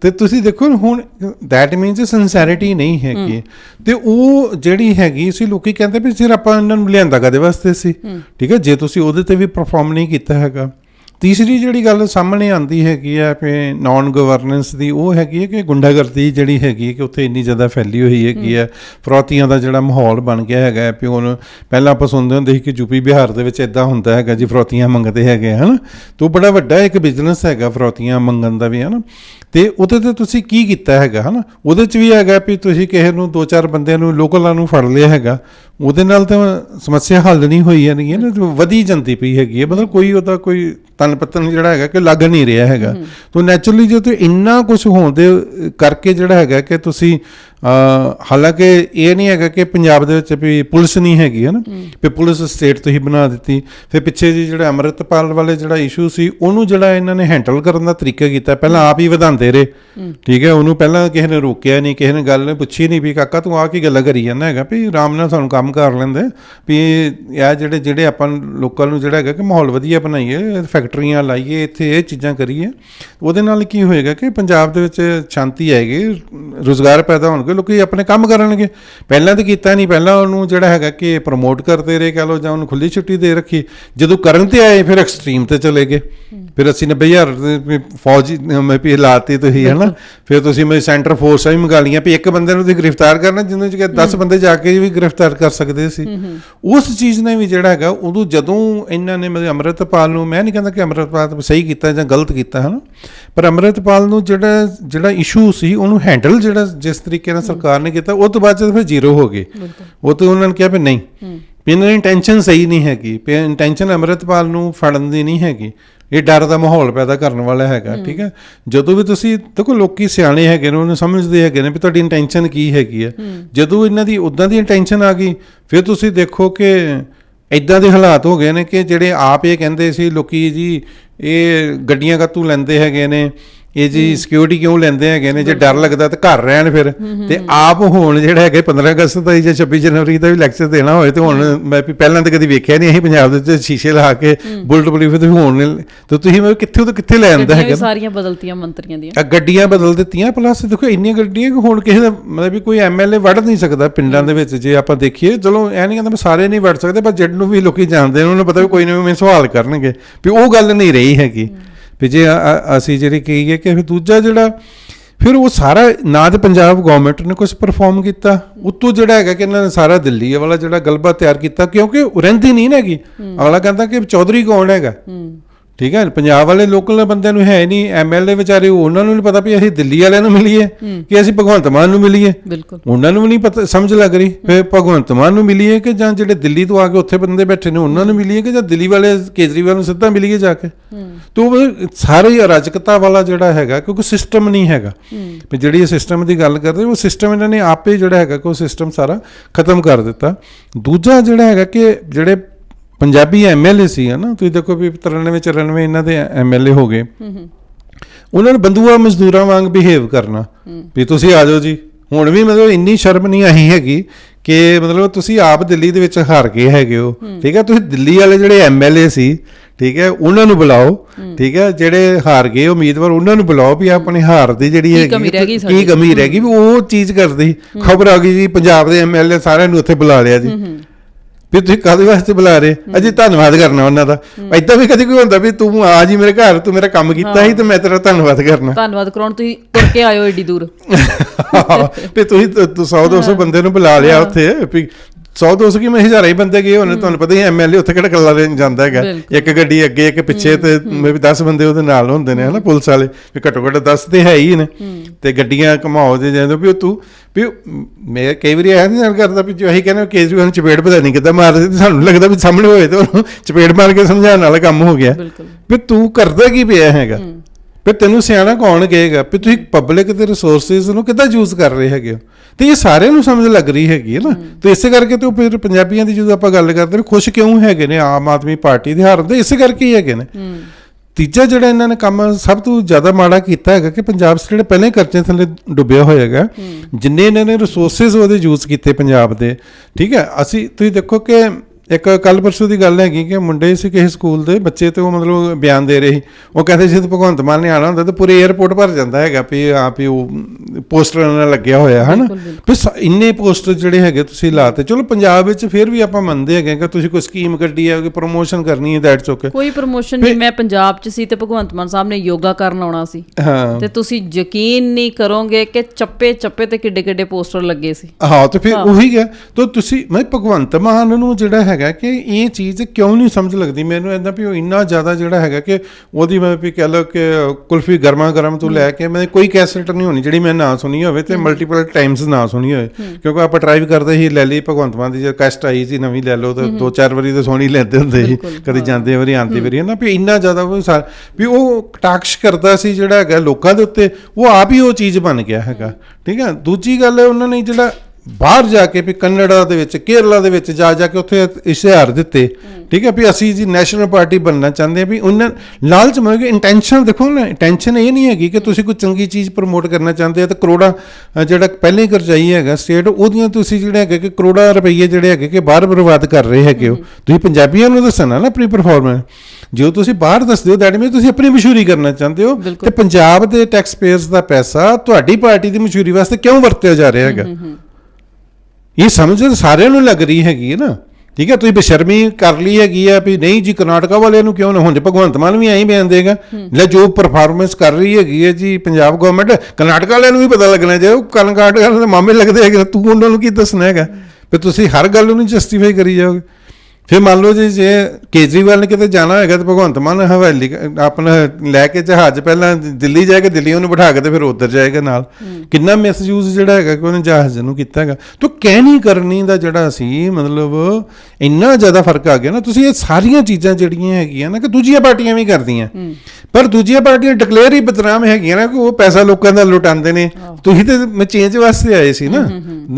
ਤੇ ਤੁਸੀਂ ਦੇਖੋ ਹੁਣ ਦੈਟ ਮੀਨਸ ਸਿੰਸੈਰਿਟੀ ਨਹੀਂ ਹੈਗੀ। ਤੇ ਉਹ ਜਿਹੜੀ ਹੈਗੀ ਸੀ ਲੋਕੀ ਕਹਿੰਦੇ ਵੀ ਸਿਰ ਆਪਾਂ ਇਹਨਾਂ ਨੂੰ ਲਿਆਂਦਾ ਕਦੇ ਵਾਸਤੇ ਸੀ? ਠੀਕ ਹੈ ਜੇ ਤੁਸੀਂ ਉਹਦੇ ਤੇ ਵੀ ਪਰਫਾਰਮ ਨਹੀਂ ਕੀਤਾ ਹੈਗਾ ਤੀਸਰੀ ਜਿਹੜੀ ਗੱਲ ਸਾਹਮਣੇ ਆਂਦੀ ਹੈਗੀ ਆ ਕਿ ਨਾਨ ਗਵਰਨੈਂਸ ਦੀ ਉਹ ਹੈਗੀ ਹੈ ਕਿ ਗੁੰਡਾਗਰਦੀ ਜਿਹੜੀ ਹੈਗੀ ਕਿ ਉੱਥੇ ਇੰਨੀ ਜ਼ਿਆਦਾ ਫੈਲੀ ਹੋਈ ਹੈਗੀ ਹੈ ਫਰੋਤੀਆਂ ਦਾ ਜਿਹੜਾ ਮਾਹੌਲ ਬਣ ਗਿਆ ਹੈਗਾ ਵੀ ਹੁਣ ਪਹਿਲਾਂ ਆਪਾਂ ਸੁਣਦੇ ਹੁੰਦੇ ਸੀ ਕਿ ਯੂਪੀ ਬਿਹਾਰ ਦੇ ਵਿੱਚ ਇਦਾਂ ਹੁੰਦਾ ਹੈਗਾ ਜੀ ਫਰੋਤੀਆਂ ਮੰਗਦੇ ਹੈਗੇ ਆ, ਹਨਾ? ਤੋਂ ਬੜਾ ਵੱਡਾ ਇੱਕ ਬਿਜ਼ਨਸ ਹੈਗਾ ਫਰੋਤੀਆਂ ਮੰਗਣ ਦਾ ਵੀ ਹਨਾ? ਤੇ ਉਹਦੇ ਤੇ ਤੁਸੀਂ ਕੀ ਕੀਤਾ ਹੈਗਾ ਹਨਾ? ਉਹਦੇ ਚ ਵੀ ਹੈਗਾ ਵੀ ਤੁਸੀਂ ਕਿਸੇ ਨੂੰ ਦੋ ਚਾਰ ਬੰਦਿਆਂ ਨੂੰ ਲੋਕਲਾਂ ਨੂੰ ਫੜ ਲਿਆ ਹੈਗਾ। ਉਹਦੇ ਨਾਲ ਤਾਂ ਸਮੱਸਿਆ ਹੱਲ ਨਹੀਂ ਹੋਈ ਹੈਗੀ ਹੈ ਨਾ ਵਧੀ ਜਾਂਦੀ ਪਈ ਹੈਗੀ ਹੈ ਮਤਲਬ ਕੋਈ ਉਹਦਾ ਕੋਈ ਤਨ ਪਤਨ ਜਿਹੜਾ ਹੈਗਾ ਕਿ ਲੱਗ ਨਹੀਂ ਰਿਹਾ ਹੈਗਾ। ਤੋਂ ਨੈਚੁਰਲੀ ਜੇ ਤੇ ਇੰਨਾ ਕੁਝ ਹੋਣ ਦੇ ਕਰਕੇ ਜਿਹੜਾ ਹੈਗਾ ਕਿ ਤੁਸੀਂ ਹਾਲਾਂਕਿ ਇਹ ਨਹੀਂ ਹੈਗਾ ਕਿ ਪੰਜਾਬ ਦੇ ਵਿੱਚ ਵੀ ਪੁਲਿਸ ਨਹੀਂ ਹੈਗੀ ਹੈ ਨਾ? ਵੀ ਪੁਲਿਸ ਸਟੇਟ ਤੋਂ ਹੀ ਬਣਾ ਦਿੱਤੀ। ਫਿਰ ਪਿੱਛੇ ਜੀ ਜਿਹੜਾ ਅੰਮ੍ਰਿਤਪਾਲ ਵਾਲੇ ਜਿਹੜਾ ਇਸ਼ੂ ਸੀ ਉਹਨੂੰ ਜਿਹੜਾ ਇਹਨਾਂ ਨੇ ਹੈਂਡਲ ਕਰਨ ਦਾ ਤਰੀਕਾ ਕੀਤਾ। ਪਹਿਲਾਂ ਆਪ ਹੀ ਵਧਾਉਂਦੇ ਰਹੇ। ਠੀਕ ਹੈ ਉਹਨੂੰ ਪਹਿਲਾਂ ਕਿਸੇ ਨੇ ਰੋਕਿਆ ਨਹੀਂ ਕਿਸੇ ਨੇ ਗੱਲ ਪੁੱਛੀ ਨਹੀਂ ਵੀ ਕਾਕਾ ਤੂੰ ਆ ਕੀ ਗੱਲਾਂ ਕਰੀ ਜਾਂਦਾ ਹੈਗਾ? ਵੀ ਆਰਾਮ ਨਾਲ ਸਾਨੂੰ ਕੰਮ ਕਰ ਲੈਂਦੇ। ਵੀ ਇਹ ਜਿਹੜੇ ਜਿਹੜੇ ਆਪਾਂ ਲੋਕਾਂ ਨੂੰ ਜਿਹੜਾ ਹੈਗਾ ਕਿ ਮਾਹੌਲ ਵਧੀਆ ਬਣਾਈਏ ਫੈਕਟਰੀਆਂ ਲਾਈਏ ਇੱਥੇ ਇਹ ਚੀਜ਼ਾਂ ਕਰੀਏ। ਉਹਦੇ ਨਾਲ ਕੀ ਹੋਏਗਾ ਕਿ ਪੰਜਾਬ ਦੇ ਵਿੱਚ ਸ਼ਾਂਤੀ ਆਏਗੀ ਰੋਜ਼ਗਾਰ ਪੈਦਾ ਹੋਣਗੇ ਲੋਕੀ ਆਪਣੇ ਕੰਮ ਕਰਨਗੇ। ਪਹਿਲਾਂ ਤਾਂ ਕੀਤਾ ਨਹੀਂ। ਪਹਿਲਾਂ ਉਹਨੂੰ ਜਿਹੜਾ ਹੈਗਾ ਕਿ ਪ੍ਰਮੋਟ ਕਰਦੇ ਰਹੇ ਕਹ ਲੋ ਜਾਂ ਉਹਨੂੰ ਖੁੱਲੀ ਛੁੱਟੀ ਦੇ ਰੱਖੀ। ਜਦੋਂ ਕਰਨ ਤੇ ਆਏ ਫਿਰ ਐਕਸਟ੍ਰੀਮ ਤੇ ਚਲੇ ਗਏ। ਫਿਰ ਅਸੀਂ 90000 ਦੇ ਵੀ ਫੌਜ ਮੈਂ ਵੀ ਲਾਤੀ ਤੁਸੀਂ ਹਨਾ? ਫਿਰ ਤੁਸੀਂ ਮੇਰੇ ਸੈਂਟਰ ਫੋਰਸਾਂ ਵੀ ਮੰਗਾ ਲਈਆਂ। ਵੀ ਇੱਕ ਬੰਦੇ ਨੂੰ ਤੁਸੀਂ ਗ੍ਰਿਫਤਾਰ ਕਰਨਾ ਜਿਹਨੂੰ ਚ 10 ਬੰਦੇ ਜਾ ਕੇ ਵੀ ਗ੍ਰਿਫਤਾਰ ਕਰ ਸਕਦੇ ਸੀ। ਉਸ ਚੀਜ਼ ਨੇ ਵੀ ਜਿਹੜਾ ਹੈਗਾ ਉਦੋਂ ਜਦੋਂ ਇਹਨਾਂ ਨੇ ਮਤਲਬ ਅੰਮ੍ਰਿਤਪਾਲ ਨੂੰ ਮੈਂ ਨਹੀਂ ਕਹਿੰਦਾ ਕਿ ਅੰਮ੍ਰਿਤਪਾਲ ਸਹੀ ਕੀਤਾ ਜਾਂ ਗਲਤ ਕੀਤਾ ਹਨਾ? ਪਰ ਅੰਮ੍ਰਿਤਪਾਲ ਨੂੰ ਜਿਹੜਾ ਜਿਹੜਾ ਇਸ਼ੂ ਸੀ ਉਹਨੂੰ ਹੈਂਡਲ ਜਿਹੜਾ ਜਿਸ ਤਰੀਕੇ ਨਾਲ ਸਰਕਾਰ ਨੇ ਕੀਤਾ ਉਹ ਤੋਂ ਬਾਅਦ ਚ ਫਿਰ ਜ਼ੀਰੋ ਹੋ ਗਏ। ਉਹ ਤੋਂ ਉਹਨਾਂ ਨੇ ਕਿਹਾ ਵੀ ਨਹੀਂ। ਵੀ ਇਹਨਾਂ ਦੀ ਇੰਟੈਂਸ਼ਨ ਸਹੀ ਨਹੀਂ ਹੈਗੀ। ਵੀ ਇੰਟੈਂਸ਼ਨ ਅੰਮ੍ਰਿਤਪਾਲ ਨੂੰ ਫੜਨ ਦੀ ਨਹੀਂ ਹੈਗੀ। ਇਹ ਡਰ ਦਾ ਮਾਹੌਲ ਪੈਦਾ ਕਰਨ ਵਾਲਾ ਹੈਗਾ ਠੀਕ ਹੈ? ਜਦੋਂ ਵੀ ਤੁਸੀਂ ਦੇਖੋ ਲੋਕੀ ਸਿਆਣੇ ਹੈਗੇ ਨੇ ਉਹਨੂੰ ਸਮਝਦੇ ਹੈਗੇ ਨੇ ਵੀ ਤੁਹਾਡੀ ਇੰਟੈਂਸ਼ਨ ਕੀ ਹੈਗੀ ਹੈ। ਜਦੋਂ ਇਹਨਾਂ ਦੀ ਉਦਾਂ ਦੀ ਇੰਟੈਂਸ਼ਨ ਆ ਗਈ ਫਿਰ ਤੁਸੀਂ ਦੇਖੋ ਕਿ ਇਦਾਂ ਦੇ ਹਾਲਾਤ ਹੋ ਗਏ ਨੇ ਕਿ ਜਿਹੜੇ ਆਪ ਇਹ ਕਹਿੰਦੇ ਸੀ ਲੋਕੀ ਜੀ ਇਹ ਗੱਡੀਆਂ ਕਾਤੋਂ ਲੈਂਦੇ ਹੈਗੇ ਨੇ ਇਹ ਜੀ ਸਿਕਿਉਰਿਟੀ ਕਿਉਂ ਲੈਂਦੇ ਹੈਗੇ ਨੇ? ਜੇ ਡਰ ਲੱਗਦਾ ਤਾਂ ਘਰ ਰਹਿਣ ਫਿਰ। ਤੇ ਆਪ ਹੁਣ ਜਿਹੜਾ ਹੈਗੇ 15 ਅਗਸਤ ਦਾ ਜਾਂ 26 ਜਨਵਰੀ ਦਾ ਵੀ ਲੈਕਚਰ ਦੇਣਾ ਹੋਏ ਤੇ ਹੁਣ ਮੈਂ ਵੀ ਪਹਿਲਾਂ ਤਾਂ ਕਦੀ ਵੇਖਿਆ ਨਹੀਂ ਅਸੀਂ ਪੰਜਾਬ ਦੇ ਵਿੱਚ ਸ਼ੀਸ਼ੇ ਲਾ ਕੇ ਬੁਲਟ ਬਲੀਫ ਤੇ ਹੁਣ ਤੇ ਤੁਸੀਂ ਮੈਂ ਕਿੱਥੇ ਤੋਂ ਕਿੱਥੇ ਲੈ ਆਂਦਾ ਹੈਗਾ? ਸਾਰੀਆਂ ਬਦਲਤੀਆਂ ਮੰਤਰੀਆਂ ਦੀਆਂ। ਗੱਡੀਆਂ ਬਦਲ ਦਿੱਤੀਆਂ ਪਲੱਸ ਦੇਖੋ ਇੰਨੀਆਂ ਗੱਡੀਆਂ ਕਿ ਹੁਣ ਕਿਸੇ ਦਾ ਮਤਲਬ ਵੀ ਕੋਈ ਐਮਐਲਏ ਵੜ ਨਹੀਂ ਸਕਦਾ ਪਿੰਡਾਂ ਦੇ ਵਿੱਚ। ਜੇ ਆਪਾਂ ਦੇਖੀਏ ਚਲੋ ਐ ਨਹੀਂ ਕਹਿੰਦਾ ਵੀ ਸਾਰੇ ਨਹੀਂ ਵੜ ਸਕਦੇ ਪਰ ਜਿਹਨੂੰ ਨੂੰ ਵੀ ਲੋਕੀ ਜਾਣਦੇ ਨੇ ਉਹਨਾਂ ਨੂੰ ਪਤਾ ਵੀ ਕੋਈ ਨਾ ਕੋਈ ਸਵਾਲ ਕਰਨਗੇ। ਵੀ ਉਹ ਗੱਲ ਨਹੀਂ ਰਹੀ ਹੈਗੀ। ਵੀ ਜੇ ਅਸੀਂ ਜਿਹੜੀ ਕਹੀਏ ਕਿ ਫਿਰ ਦੂਜਾ ਜਿਹੜਾ ਫਿਰ ਉਹ ਸਾਰਾ ਨਾ ਤੇ ਪੰਜਾਬ ਗਵਰਨਮੈਂਟ ਨੇ ਕੁਝ ਪਰਫਾਰਮ ਕੀਤਾ ਉਤੋਂ ਜਿਹੜਾ ਹੈਗਾ ਕਿ ਇਹਨਾਂ ਨੇ ਸਾਰਾ ਦਿੱਲੀ ਵਾਲਾ ਜਿਹੜਾ ਗਲਬਾ ਤਿਆਰ ਕੀਤਾ ਕਿਉਂਕਿ ਉਹ ਰਹਿੰਦੀ ਨਹੀਂ ਨਾ ਹੈਗੀ। ਅਗਲਾ ਕਹਿੰਦਾ ਕਿ ਚੌਧਰੀ ਕੌਣ ਹੈਗਾ? ਠੀਕ ਹੈ ਪੰਜਾਬ ਵਾਲੇ ਲੋਕਲ ਬੰਦਿਆਂ ਨੂੰ ਹੈ ਨਹੀਂ ਐਮਐਲਏ ਵਿਚਾਰੇ ਉਹਨਾਂ ਨੂੰ ਨਹੀਂ ਪਤਾ ਵੀ ਅਸੀਂ ਦਿੱਲੀ ਵਾਲਿਆਂ ਨੂੰ ਮਿਲੀਏ ਕਿ ਅਸੀਂ ਭਗਵੰਤ ਮਾਨ ਨੂੰ ਮਿਲੀਏ। ਉਹਨਾਂ ਨੂੰ ਵੀ ਨਹੀਂ ਪਤਾ ਸਮਝ ਲੱਗ ਰਹੀ। ਫਿਰ ਭਗਵੰਤ ਮਾਨ ਨੂੰ ਮਿਲੀਏ ਕਿ ਜਾਂ ਜਿਹੜੇ ਦਿੱਲੀ ਤੋਂ ਆ ਕੇ ਉੱਥੇ ਬੰਦੇ ਬੈਠੇ ਨੇ ਉਹਨਾਂ ਨੂੰ ਮਿਲੀਏ ਕਿ ਜਾਂ ਦਿੱਲੀ ਵਾਲੇ ਕੇਜਰੀਵਾਲ ਨੂੰ ਸਿੱਧਾ ਮਿਲੀਏ ਜਾ ਕੇ? ਤੋਂ ਸਾਰੇ ਅਰਾਜਕਤਾ ਵਾਲਾ ਜਿਹੜਾ ਹੈਗਾ ਕਿਉਂਕਿ ਸਿਸਟਮ ਨਹੀਂ ਹੈਗਾ। ਵੀ ਜਿਹੜੀ ਇਹ ਸਿਸਟਮ ਦੀ ਗੱਲ ਕਰਦੇ ਉਹ ਸਿਸਟਮ ਇਹਨਾਂ ਨੇ ਆਪੇ ਜਿਹੜਾ ਹੈਗਾ ਕਿ ਉਹ ਸਿਸਟਮ ਸਾਰਾ ਖਤਮ ਕਰ ਦਿੱਤਾ। ਦੂਜਾ ਜਿਹੜਾ ਹੈਗਾ ਕਿ ਜਿਹੜੇ ਪੰਜਾਬੀ ਐਮਐਲਏ ਸੀ ਹਨਾ ਤੁਸੀਂ ਦੇਖੋ ਵੀ 93 94 ਇਹਨਾਂ ਦੇ ਐਮਐਲਏ ਹੋ ਗਏ। ਉਹਨਾਂ ਨੇ ਬੰਦੂਆ ਮਜ਼ਦੂਰਾਂ ਵਾਂਗ ਬਿਹੇਵ ਕਰਨਾ ਵੀ ਤੁਸੀਂ ਆ ਜਾਓ ਜੀ। ਹੁਣ ਵੀ ਮਤਲਬ ਇੰਨੀ ਸ਼ਰਮ ਨਹੀਂ ਆਈ ਹੈਗੀ ਕਿ ਮਤਲਬ ਤੁਸੀਂ ਆਪ ਦਿੱਲੀ ਦੇ ਵਿੱਚ ਹਾਰ ਗਏ ਹੈਗੇ ਹੋ। ਠੀਕ ਹੈ ਤੁਸੀਂ ਦਿੱਲੀ ਵਾਲੇ ਜਿਹੜੇ ਐਮਐਲਏ ਸੀ ਠੀਕ ਹੈ ਉਹਨਾਂ ਨੂੰ ਬੁਲਾਓ। ਠੀਕ ਹੈ ਜਿਹੜੇ ਹਾਰ ਗਏ ਉਮੀਦਵਾਰ ਉਹਨਾਂ ਨੂੰ ਬੁਲਾਓ ਵੀ ਆਪਣੀ ਹਾਰ ਦੀ ਜਿਹੜੀ ਹੈਗੀ ਕੀ? ਕਮੀ ਰਹਿ ਗਈ ਵੀ ਉਹ ਚੀਜ਼ ਕਰਦੀ। ਖਬਰ ਆ ਗਈ ਜੀ ਪੰਜਾਬ ਦੇ ਐਮਐਲਏ ਸਾਰਿਆਂ ਨੂੰ ਉੱਥੇ ਬੁਲਾ ਲਿਆ ਜੀ। ਵੀ ਤੁਸੀਂ ਕਾਹਦੇ ਵਾਸਤੇ ਬੁਲਾ ਰਹੇ? ਅਜੇ ਧੰਨਵਾਦ ਕਰਨਾ ਉਹਨਾਂ ਦਾ। ਐਦਾਂ ਵੀ ਕਦੇ ਕੋਈ ਹੁੰਦਾ ਵੀ ਤੂੰ ਆ ਜੀ ਮੇਰੇ ਘਰ ਤੂੰ ਮੇਰਾ ਕੰਮ ਕੀਤਾ ਸੀ ਤੇ ਮੈਂ ਤੇਰਾ ਧੰਨਵਾਦ ਕਰਨਾ। ਧੰਨਵਾਦ ਕਰਾਉਣ ਤੁਸੀਂ ਤੁਰ ਕੇ ਆਇਓ ਏਡੀ ਦੂਰ। ਵੀ ਤੁਸੀਂ 100 200 ਬੰਦੇ ਨੂੰ ਬੁਲਾ ਲਿਆ ਉੱਥੇ ਵੀ 100 200 ਕੀ ਮੈਂ ਹਜ਼ਾਰਾਂ ਹੀ ਬੰਦੇ ਗਏ ਹੋਣੇ ਤੁਹਾਨੂੰ ਪਤਾ ਹੀ ਐਮਐਲਏ ਉੱਥੇ ਕਿਹੜਾ ਕੱਲਾ ਰਹਿਣ ਜਾਂਦਾ ਹੈਗਾ। ਇੱਕ ਗੱਡੀ ਅੱਗੇ ਇੱਕ ਪਿੱਛੇ ਤੇ ਮੈਂ ਵੀ 10 ਬੰਦੇ ਉਹਦੇ ਨਾਲ ਹੁੰਦੇ ਨੇ ਹਨਾ ਪੁਲਿਸ ਵਾਲੇ। ਵੀ ਘੱਟੋ ਘੱਟ 10 ਤੇ ਹੈ ਹੀ ਨੇ। ਤੇ ਗੱਡੀਆਂ ਘਮਾਓ ਦੇ ਜਾਂਦੇ ਵੀ ਤੂੰ ਵੀ ਮੈਂ ਕਈ ਵਾਰੀ ਐਂ ਨਹੀਂ ਕਰਦਾ ਵੀ ਜੋ ਅਸੀਂ ਕਹਿੰਦੇ ਕੇਜਰੀਵਾਲ ਨੂੰ ਚਪੇੜ ਪਤਾ ਨਹੀਂ ਕਿੱਦਾਂ ਮਾਰਦੇ ਤੇ ਸਾਨੂੰ ਲੱਗਦਾ ਵੀ ਸਾਹਮਣੇ ਹੋਏ ਤੇ ਉਹਨੂੰ ਚਪੇੜ ਮਾਰ ਕੇ ਸਮਝਾਉਣ ਵਾਲਾ ਕੰਮ ਹੋ ਗਿਆ। ਵੀ ਤੂੰ ਕਰਦਾ ਕੀ ਪਿਆ ਹੈਗਾ? ਵੀ ਤੈਨੂੰ ਸਿਆਣਾ ਕੌਣ ਕਹੇਗਾ? ਵੀ ਤੁਸੀਂ ਪਬਲਿਕ ਦੇ ਰਿਸੋਰਸਸ ਨੂੰ ਕਿੱਦਾਂ ਯੂਜ਼ ਕਰ ਰਹੇ ਹੈਗੇ ਹੋ? ਤੇ ਇਹ ਸਾਰਿਆਂ ਨੂੰ ਸਮਝ ਲੱਗ ਰਹੀ ਹੈਗੀ ਹੈ ਨਾ। ਤੇ ਇਸੇ ਕਰਕੇ ਤੇ ਉਹ ਫਿਰ ਪੰਜਾਬੀਆਂ ਦੀ ਜਦੋਂ ਆਪਾਂ ਗੱਲ ਕਰਦੇ ਵੀ ਖੁਸ਼ ਕਿਉਂ ਹੈਗੇ ਨੇ ਆਮ ਆਦਮੀ ਪਾਰਟੀ ਦੇ ਹਾਰਨ ਦੇ ਇਸੇ ਕਰਕੇ ਹੀ ਹੈਗੇ ਨੇ। ਤੀਜਾ ਜਿਹੜਾ ਇਹਨਾਂ ਨੇ ਕੰਮ ਸਭ ਤੋਂ ਜ਼ਿਆਦਾ ਮਾੜਾ ਕੀਤਾ ਹੈਗਾ ਕਿ ਪੰਜਾਬ ਸਟੇਟ ਪਹਿਲੇ ਕਰਜ਼ੇ ਥੱਲੇ ਡੁੱਬਿਆ ਹੋਇਆ ਹੈਗਾ ਜਿੰਨੇ ਇਹਨਾਂ ਨੇ ਰਿਸੋਰਸਸ ਉਹਦੇ ਯੂਜ਼ ਕੀਤੇ ਪੰਜਾਬ ਦੇ ਠੀਕ ਹੈ। ਅਸੀਂ ਤੁਸੀਂ ਦੇਖੋ ਕਿ ਇੱਕ ਕੱਲ ਪਰਸੋਂ ਦੀ ਗੱਲ ਹੈਗੀ ਕਿ ਮੁੰਡੇ ਸੀ ਕਿਸੇ ਸਕੂਲ ਦੇ ਬੱਚੇ ਤੇ ਉਹ ਮਤਲਬ ਬਿਆਨ ਦੇ ਰਹੇ ਸੀ। ਉਹ ਕਹਿੰਦੇ ਸੀ ਤੇ ਭਗਵੰਤ ਮਾਨ ਨੇ ਆਣਾ ਹੁੰਦਾ ਤੇ ਪੂਰੇ 에어ਪੋਰਟ ਭਰ ਜਾਂਦਾ ਹੈਗਾ ਵੀ ਆਪ ਹੀ ਉਹ ਪੋਸਟਰ ਨਾਲ ਲੱਗਿਆ ਹੋਇਆ ਹੈ ਨਾ ਵੀ ਸ- ਇੰਨੇ ਪੋਸਟਰ ਜਿਹੜੇ ਹੈਗੇ ਤੁਸੀਂ ਲਾਤੇ। ਚਲੋ ਪੰਜਾਬ ਵਿੱਚ ਫਿਰ ਵੀ ਆਪਾਂ ਮੰਨਦੇ ਹੈਗੇ ਕਿ ਤੁਸੀਂ ਕੋਈ ਸਕੀਮ ਕੱਢੀ ਹੈ ਕੋਈ ਪ੍ਰੋਮੋਸ਼ਨ ਕਰਨੀ ਹੈ ਦੈਟਸ ਓਕੇ ਕੋਈ ਪ੍ਰਮੋਸ਼ਨ ਨਹੀਂ ਮੈਂ ਪੰਜਾਬ 'ਚ ਸੀ ਤੇ ਭਗਵੰਤ ਮਾਨ ਸਾਹਿਬ ਨੇ ਯੋਗਾ ਕਰਨ ਆਉਣਾ ਸੀ। ਤੇ ਤੁਸੀਂ ਯਕੀਨ ਨਹੀਂ ਕਰੋਗੇ ਕਿ ਚੱਪੇ ਚੱਪੇ ਤੇ ਕਿੱਡੇ ਕਿੱਡੇ ਪੋਸਟਰ ਲੱਗੇ ਸੀ। ਹਾਂ ਤੇ ਫਿਰ ਉਹੀ ਹੈ। ਤਾਂ ਤੁਸੀਂ ਮੈਂ ਭਗਵੰਤ ਮਾਨ ਨੂੰ ਜਿਹੜਾ ਹੈਗਾ ਕਿ ਇਹ ਚੀਜ਼ ਕਿਉਂ ਨਹੀਂ ਸਮਝ ਲੱਗਦੀ? ਮੈਨੂੰ ਇਦਾਂ ਵੀ ਉਹ ਇੰਨਾ ਜ਼ਿਆਦਾ ਜਿਹੜਾ ਹੈਗਾ ਕਿ ਉਹਦੀ ਮੈਂ ਵੀ ਕਹਿ ਲਓ ਕਿ ਕੁਲਫੀ ਗਰਮਾ ਗਰਮ ਤੋਂ ਲੈ ਕੇ ਮੈਂ ਕੋਈ ਕੈਸਟ ਨਹੀਂ ਹੋਣੀ ਜਿਹੜੀ ਮੈਂ ਨਾ ਸੁਣੀ ਹੋਵੇ ਤੇ ਮਲਟੀਪਲ ਟਾਈਮਸ ਨਾ ਸੁਣੀ ਹੋਵੇ ਕਿਉਂਕਿ ਆਪਾਂ ਡਰਾਈਵ ਕਰਦੇ ਹੀ ਲੈ ਲਈ ਭਗਵੰਤ ਮਾਨ ਦੀ ਜੇ ਕੈਸਟ ਆਈ ਸੀ ਨਵੀਂ ਲੈ ਲਓ ਤਾਂ ਦੋ ਚਾਰ ਵਾਰੀ ਤਾਂ ਸੁਣੀ ਲੈਂਦੇ ਹੁੰਦੇ ਸੀ। ਕਦੇ ਜਾਂਦੇ ਵਾਰੀ ਆਉਂਦੇ ਵਾਰੀ ਨਾ ਵੀ ਇੰਨਾ ਜ਼ਿਆਦਾ ਉਹ ਸਾ- ਵੀ ਉਹ ਕਟਾਕਸ਼ ਕਰਦਾ ਸੀ ਜਿਹੜਾ ਹੈਗਾ ਲੋਕਾਂ ਦੇ ਉੱਤੇ ਉਹ ਆਪ ਹੀ ਉਹ ਚੀਜ਼ ਬਣ ਗਿਆ ਹੈਗਾ। ਠੀਕ ਹੈ ਦੂਜੀ ਗੱਲ ਹੈ ਉਹਨਾਂ ਨੇ ਜਿਹੜਾ ਬਾਹਰ ਜਾ ਕੇ ਵੀ ਕੈਨੇਡਾ ਦੇ ਵਿੱਚ ਕੇਰਲਾ ਦੇ ਵਿੱਚ ਜਾ ਜਾ ਕੇ ਉੱਥੇ ਇਸ਼ਤਿਹਾਰ ਦਿੱਤੇ। ਠੀਕ ਹੈ ਵੀ ਅਸੀਂ ਜੀ ਨੈਸ਼ਨਲ ਪਾਰਟੀ ਬਣਨਾ ਚਾਹੁੰਦੇ ਹਾਂ ਵੀ ਉਹਨਾਂ ਲਾਲਚ ਮੰਗ ਇੰਟੈਂਸ਼ਨ ਦੇਖੋ ਨਾ ਇੰਟੈਂਸ਼ਨ ਇਹ ਨਹੀਂ ਹੈਗੀ ਕਿ ਤੁਸੀਂ ਕੋਈ ਚੰਗੀ ਚੀਜ਼ ਪ੍ਰਮੋਟ ਕਰਨਾ ਚਾਹੁੰਦੇ ਹੋ ਤਾਂ ਕਰੋੜਾਂ ਜਿਹੜਾ ਪਹਿਲੇ ਹੀ ਕਰਜ਼ਾਈ ਹੈਗਾ ਸਟੇਟ ਉਹਦੀਆਂ ਤੁਸੀਂ ਜਿਹੜੇ ਹੈਗੇ ਕਿ ਕਰੋੜਾਂ ਰੁਪਈਏ ਜਿਹੜੇ ਹੈਗੇ ਕਿ ਬਾਹਰ ਬਰਬਾਦ ਕਰ ਰਹੇ ਹੈਗੇ ਹੋ। ਤੁਸੀਂ ਪੰਜਾਬੀਆਂ ਨੂੰ ਦੱਸਣਾ ਨਾ ਆਪਣੀ ਪਰਫਾਰਮੈਂਸ ਜੋ ਤੁਸੀਂ ਬਾਹਰ ਦੱਸਦੇ ਹੋ ਦੈਟ ਮੀਨ ਤੁਸੀਂ ਆਪਣੀ ਮਸ਼ਹੂਰੀ ਕਰਨਾ ਚਾਹੁੰਦੇ ਹੋ। ਤੇ ਪੰਜਾਬ ਦੇ ਟੈਕਸ ਪੇਅਰਸ ਦਾ ਪੈਸਾ ਤੁਹਾਡੀ ਪਾਰਟੀ ਦੀ ਮਸ਼ਹੂਰੀ ਵਾਸਤੇ ਕਿਉਂ ਵਰਤਿਆ ਜਾ ਰਿਹਾ ਹੈਗਾ? ਇਹ ਸਮਝ ਸਾਰਿਆਂ ਨੂੰ ਲੱਗ ਰਹੀ ਹੈਗੀ ਹੈ ਨਾ। ਠੀਕ ਹੈ, ਤੁਸੀਂ ਬੇਸ਼ਰਮੀ ਕਰ ਲਈ ਹੈਗੀ ਆ ਵੀ ਨਹੀਂ ਜੀ, ਕਰਨਾਟਕਾ ਵਾਲਿਆਂ ਨੂੰ ਕਿਉਂ ਨਾ ਹੁਣ ਜੇ ਭਗਵੰਤ ਮਾਨ ਵੀ ਐਂ ਬਿਆਨ ਦੇਗਾ। ਲੈ ਜੋ ਪਰਫਾਰਮੈਂਸ ਕਰ ਰਹੀ ਹੈਗੀ ਹੈ ਜੀ ਪੰਜਾਬ ਗਵਰਨਮੈਂਟ ਕਰਨਾਟਕਾ ਵਾਲਿਆਂ ਨੂੰ ਵੀ ਪਤਾ ਲੱਗਣਾ ਜੇ ਉਹ ਕਰਨਾਟਕਾ ਦੇ ਮਾਮੇ ਲੱਗਦੇ ਹੈਗੇ, ਤੂੰ ਉਹਨਾਂ ਨੂੰ ਕੀ ਦੱਸਣਾ ਹੈਗਾ? ਵੀ ਤੁਸੀਂ ਹਰ ਗੱਲ ਨੂੰ ਜਸਟੀਫਾਈ ਕਰੀ ਜਾਓਗੇ। ਫਿਰ ਮੰਨ ਲਓ ਜੀ ਜੇ ਕੇਜਰੀਵਾਲ ਨੇ ਕਿਤੇ ਜਾਣਾ ਹੋਏਗਾ ਤਾਂ ਭਗਵੰਤ ਮਾਨ ਹਵੇਲੀ ਆਪਣਾ ਲੈ ਕੇ ਜਹਾਜ਼ ਪਹਿਲਾਂ ਦਿੱਲੀ ਜਾ ਕੇ ਦਿੱਲੀ ਉਹਨੂੰ ਬਿਠਾ ਕੇ ਤੇ ਫਿਰ ਉੱਧਰ ਜਾਏਗਾ ਨਾਲ। ਕਿੰਨਾ ਮਿਸਯੂਜ਼ ਜਿਹੜਾ ਹੈਗਾ ਕਿ ਉਹਨੇ ਜਹਾਜ਼ ਨੂੰ ਕੀਤਾ ਹੈਗਾ। ਤਾਂ ਕਹਿਣੀ ਕਰਨੀ ਦਾ ਜਿਹੜਾ ਸੀ ਮਤਲਬ ਇੰਨਾ ਜ਼ਿਆਦਾ ਫ਼ਰਕ ਆ ਗਿਆ ਨਾ ਤੁਸੀਂ ਇਹ ਸਾਰੀਆਂ ਚੀਜ਼ਾਂ ਜਿਹੜੀਆਂ ਹੈਗੀਆਂ ਨਾ ਕਿ ਦੂਜੀਆਂ ਪਾਰਟੀਆਂ ਵੀ ਕਰਦੀਆਂ। ਪਰ ਦੂਜੀਆਂ ਪਾਰਟੀਆਂ ਡਿਕਲੇਅਰ ਹੀ ਬਦਨਾਮ ਹੈਗੀਆਂ ਨਾ ਕਿ ਉਹ ਪੈਸਾ ਲੋਕਾਂ ਦਾ ਲੁਟਾਉਂਦੇ ਨੇ। ਤੁਸੀਂ ਤੇ ਮੈਂ ਚੇਂਜ ਵਾਸਤੇ ਆਏ ਸੀ ਨਾ।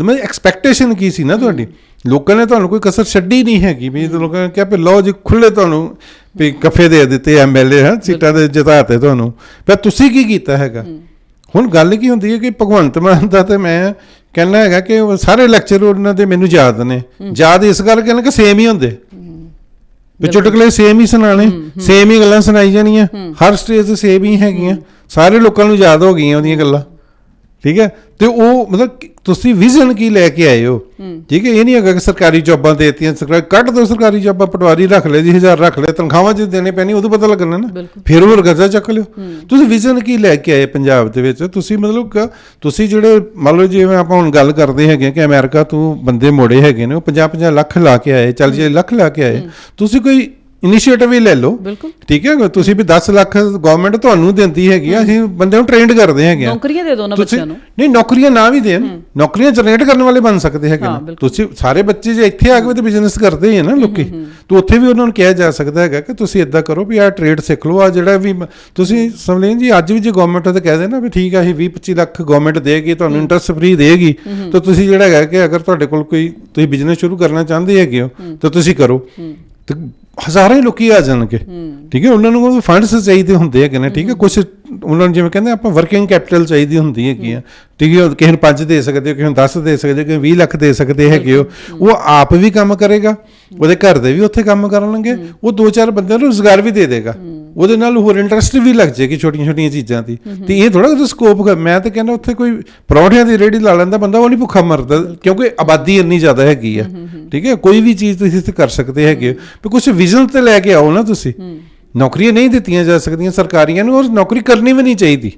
ਮੈਂ ਐਕਸਪੈਕਟੇਸ਼ਨ ਕੀ ਸੀ ਨਾ ਤੁਹਾਡੀ? ਲੋਕਾਂ ਨੇ ਤੁਹਾਨੂੰ ਕੋਈ ਕਸਰ ਛੱਡੀ ਨਹੀਂ ਹੈਗੀ ਵੀ ਲੋਕਾਂ ਨੇ ਕਿਹਾ ਵੀ ਲਓ ਜੀ ਖੁੱਲੇ ਤੁਹਾਨੂੰ ਵੀ ਕਫੇ ਦੇ ਦਿੱਤੇ ਐਮਐਲਏ ਹਾਂ ਸੀਟਾਂ ਦੇ ਜਿਤਾਤੇ ਤੁਹਾਨੂੰ। ਪਰ ਤੁਸੀਂ ਕੀ ਕੀਤਾ ਹੈਗਾ? ਹੁਣ ਗੱਲ ਕੀ ਹੁੰਦੀ ਹੈ ਕਿ ਭਗਵੰਤ ਮਾਨ ਦਾ ਤੇ ਮੈਂ ਕਹਿਣਾ ਹੈਗਾ ਕਿ ਸਾਰੇ ਲੈਕਚਰ ਉਹਨਾਂ ਦੇ ਮੈਨੂੰ ਯਾਦ ਨੇ। ਯਾਦ ਇਸ ਕਰਕੇ ਨੇ ਕਿ ਸੇਮ ਹੀ ਹੁੰਦੇ। ਵੀ ਚੁਟਕਲੇ ਸੇਮ ਹੀ ਸੁਣਾਣੇ ਸੇਮ ਹੀ। ਗੱਲਾਂ ਸੁਣਾਈ ਜਾਣੀਆਂ। ਹਰ ਸਟੇਜ ਤੇ ਸੇਮ ਹੀ ਹੈਗੀਆਂ। ਸਾਰੇ ਲੋਕਾਂ ਨੂੰ ਯਾਦ ਹੋ ਗਈਆਂ ਉਹਦੀਆਂ ਗੱਲਾਂ। ਠੀਕ ਹੈ? ਤੇ ਉਹ ਮਤਲਬ ਤੁਸੀਂ ਵਿਜ਼ਨ ਕੀ ਲੈ ਕੇ ਆਏ ਹੋ? ਠੀਕ ਹੈ? ਇਹ ਨਹੀਂ ਹੈਗਾ ਕਿ ਸਰਕਾਰੀ ਜੌਬਾਂ ਦੇਤੀਆਂ ਸਰਕਾਰ ਕੱਢ ਦੋ ਸਰਕਾਰੀ ਜੌਬਾਂ ਪਟਵਾਰੀ ਰੱਖ ਲੈ ਜੀ ਹਜ਼ਾਰ ਰੱਖ ਲੈ ਤਨਖਾਹਾਂ ਜੇ ਦੇਣੇ ਪੈਣੀ ਉਦੋਂ ਪਤਾ ਲੱਗਣਾ ਨਾ। ਫਿਰ ਉਹ ਰਗਜ਼ਾ ਚੱਕ ਲਿਓ। ਤੁਸੀਂ ਵਿਜ਼ਨ ਕੀ ਲੈ ਕੇ ਆਏ ਪੰਜਾਬ ਦੇ ਵਿੱਚ? ਤੁਸੀਂ ਮਤਲਬ ਤੁਸੀਂ ਜਿਹੜੇ ਮੰਨ ਲਓ ਜਿਵੇਂ ਆਪਾਂ ਹੁਣ ਗੱਲ ਕਰਦੇ ਹੈਗੇ ਕਿ ਅਮਰੀਕਾ ਤੋਂ ਬੰਦੇ ਮੋੜੇ ਹੈਗੇ ਨੇ ਉਹ 50 50 ਲੱਖ ਲਾ ਕੇ ਆਏ ਚੱਲ ਜੇ ਲੱਖ ਲਾ ਕੇ ਆਏ। ਤੁਸੀਂ ਕੋਈ ਇਨੀਸ਼ੀਏਟਿਵ ਹੀ ਲੈ ਲਓ। ਬਿਲਕੁਲ। ਠੀਕ ਹੈ ਤੁਸੀਂ ਵੀ 10 ਲੱਖ ਗਵਰਨਮੈਂਟ ਤੁਹਾਨੂੰ ਦਿੰਦੀ ਹੈਗੀ ਆ ਅਸੀਂ ਬੰਦਿਆਂ ਨੂੰ ਟ੍ਰੇਨਡ ਕਰਦੇ ਹੈਗੇ ਆ। ਨੌਕਰੀਆਂ ਦੇ ਦਿਓ ਨਾ ਬੱਚਿਆਂ ਨੂੰ। ਨਹੀਂ ਨੌਕਰੀਆਂ ਨਾ ਵੀ ਦੇਣ ਨੌਕਰੀਆਂ ਜਨਰੇਟ ਕਰਨ ਵਾਲੇ ਬਣ ਸਕਦੇ ਹੈਗੇ ਨਾ। ਤੁਸੀਂ ਸਾਰੇ ਬੱਚੇ ਜੇ ਇੱਥੇ ਆ ਕੇ ਵੀ ਤੇ ਬਿਜ਼ਨਸ ਕਰਦੇ ਹੀ ਨਾ ਲੋਕੀ। ਤਾਂ ਉੱਥੇ ਵੀ ਉਹਨਾਂ ਨੂੰ ਕਿਹਾ ਜਾ ਸਕਦਾ ਹੈਗਾ ਕਿ ਤੁਸੀਂ ਇਦਾਂ ਕਰੋ ਵੀ ਆਹ ਟ੍ਰੇਡ ਸਿੱਖ ਲਓ ਆ ਜਿਹੜਾ ਵੀ ਤੁਸੀਂ ਸਮਝleen ਜੀ ਅੱਜ ਵੀ ਜੇ ਗਵਰਨਮੈਂਟ ਤੇ ਕਹਿ ਦੇ ਨਾ ਵੀ ਠੀਕ ਆ ਇਹ 20 25 ਲੱਖ ਗਵਰਨਮੈਂਟ ਦੇਗੀ ਤੁਹਾਨੂੰ ਇੰਟਰਸਟ ਫ੍ਰੀ ਦੇਗੀ ਤਾਂ ਤੁਸੀਂ ਜਿਹੜਾ ਹੈਗਾ ਕਿ ਅਗਰ ਤੁਹਾਡੇ ਕੋਲ ਕੋਈ ਤੁਸੀਂ ਬਿਜ਼ਨਸ ਸ਼ੁਰੂ ਕਰਨਾ ਚਾਹੁੰਦੇ ਹੈਗੇ ਹੋ ਤਾਂ ਤੁਸੀਂ ਕਰੋ। ਤੇ ਹਜ਼ਾਰਾਂ ਲੋਕੀ ਆ ਜਾਣਗੇ। ਠੀਕ ਹੈ ਉਹਨਾਂ ਨੂੰ ਫੰਡਸ ਚਾਹੀਦੇ ਹੁੰਦੇ ਹੈਗੇ ਨੇ ਠੀਕ ਹੈ ਕੁਝ ਉਹਨਾਂ ਨੂੰ ਜਿਵੇਂ ਕਹਿੰਦੇ ਆਪਾਂ ਵਰਕਿੰਗ ਕੈਪੀਟਲ ਚਾਹੀਦੀ ਹੁੰਦੀ ਹੈਗੀ ਆ। ਠੀਕ ਹੈ ਕਿਸੇ ਨੂੰ 5 ਦੇ ਸਕਦੇ ਹੋ ਕਿਸੇ ਨੂੰ 10 ਦੇ ਸਕਦੇ ਹੋ ਕਿਸੇ ਨੂੰ 20 ਲੱਖ ਦੇ ਸਕਦੇ ਹੈਗੇ ਉਹ ਆਪ ਵੀ ਕੰਮ ਕਰੇਗਾ। ਉਹਦੇ ਘਰ ਦੇ ਵੀ ਉੱਥੇ ਕੰਮ ਕਰਨਗੇ ਉਹ ਦੋ ਚਾਰ ਬੰਦਿਆਂ ਨੂੰ ਰੋਜ਼ਗਾਰ ਵੀ ਦੇ ਦੇਗਾ। ਉਹਦੇ ਨਾਲ ਹੋਰ ਇੰਟਰਸਟ ਵੀ ਲੱਗ ਜਾਏਗੀ ਛੋਟੀਆਂ ਛੋਟੀਆਂ ਚੀਜ਼ਾਂ ਦੀ। ਤੇ ਇਹ ਥੋੜਾ ਕਿ ਸਕੋਪ ਮੈਂ ਤਾਂ ਕਹਿੰਦਾ ਉੱਥੇ ਕੋਈ ਪਰੌਂਠਿਆਂ ਦੀ ਰੇੜੀ ਲਾ ਲੈਂਦਾ ਬੰਦਾ ਉਹ ਨਹੀਂ ਭੁੱਖਾ ਮਰਦਾ ਕਿਉਂਕਿ ਆਬਾਦੀ ਇੰਨੀ ਜ਼ਿਆਦਾ ਹੈਗੀ ਆ। ਠੀਕ ਹੈ? ਕੋਈ ਵੀ ਚੀਜ਼ ਤੁਸੀਂ ਇੱਥੇ ਕਰ ਸਕਦੇ ਹੈਗੇ ਹੋ। ਵੀ ਕੁਝ ਵਿਜ਼ਨ ਤੇ ਲੈ ਕੇ ਆਓ ਨਾ ਤੁਸੀਂ। ਨੌਕਰੀਆਂ ਨਹੀਂ ਦਿੱਤੀਆਂ ਜਾ ਸਕਦੀਆਂ ਸਰਕਾਰੀਆਂ ਨੂੰ ਔਰ ਨੌਕਰੀ ਕਰਨੀ ਵੀ ਨਹੀਂ ਚਾਹੀਦੀ।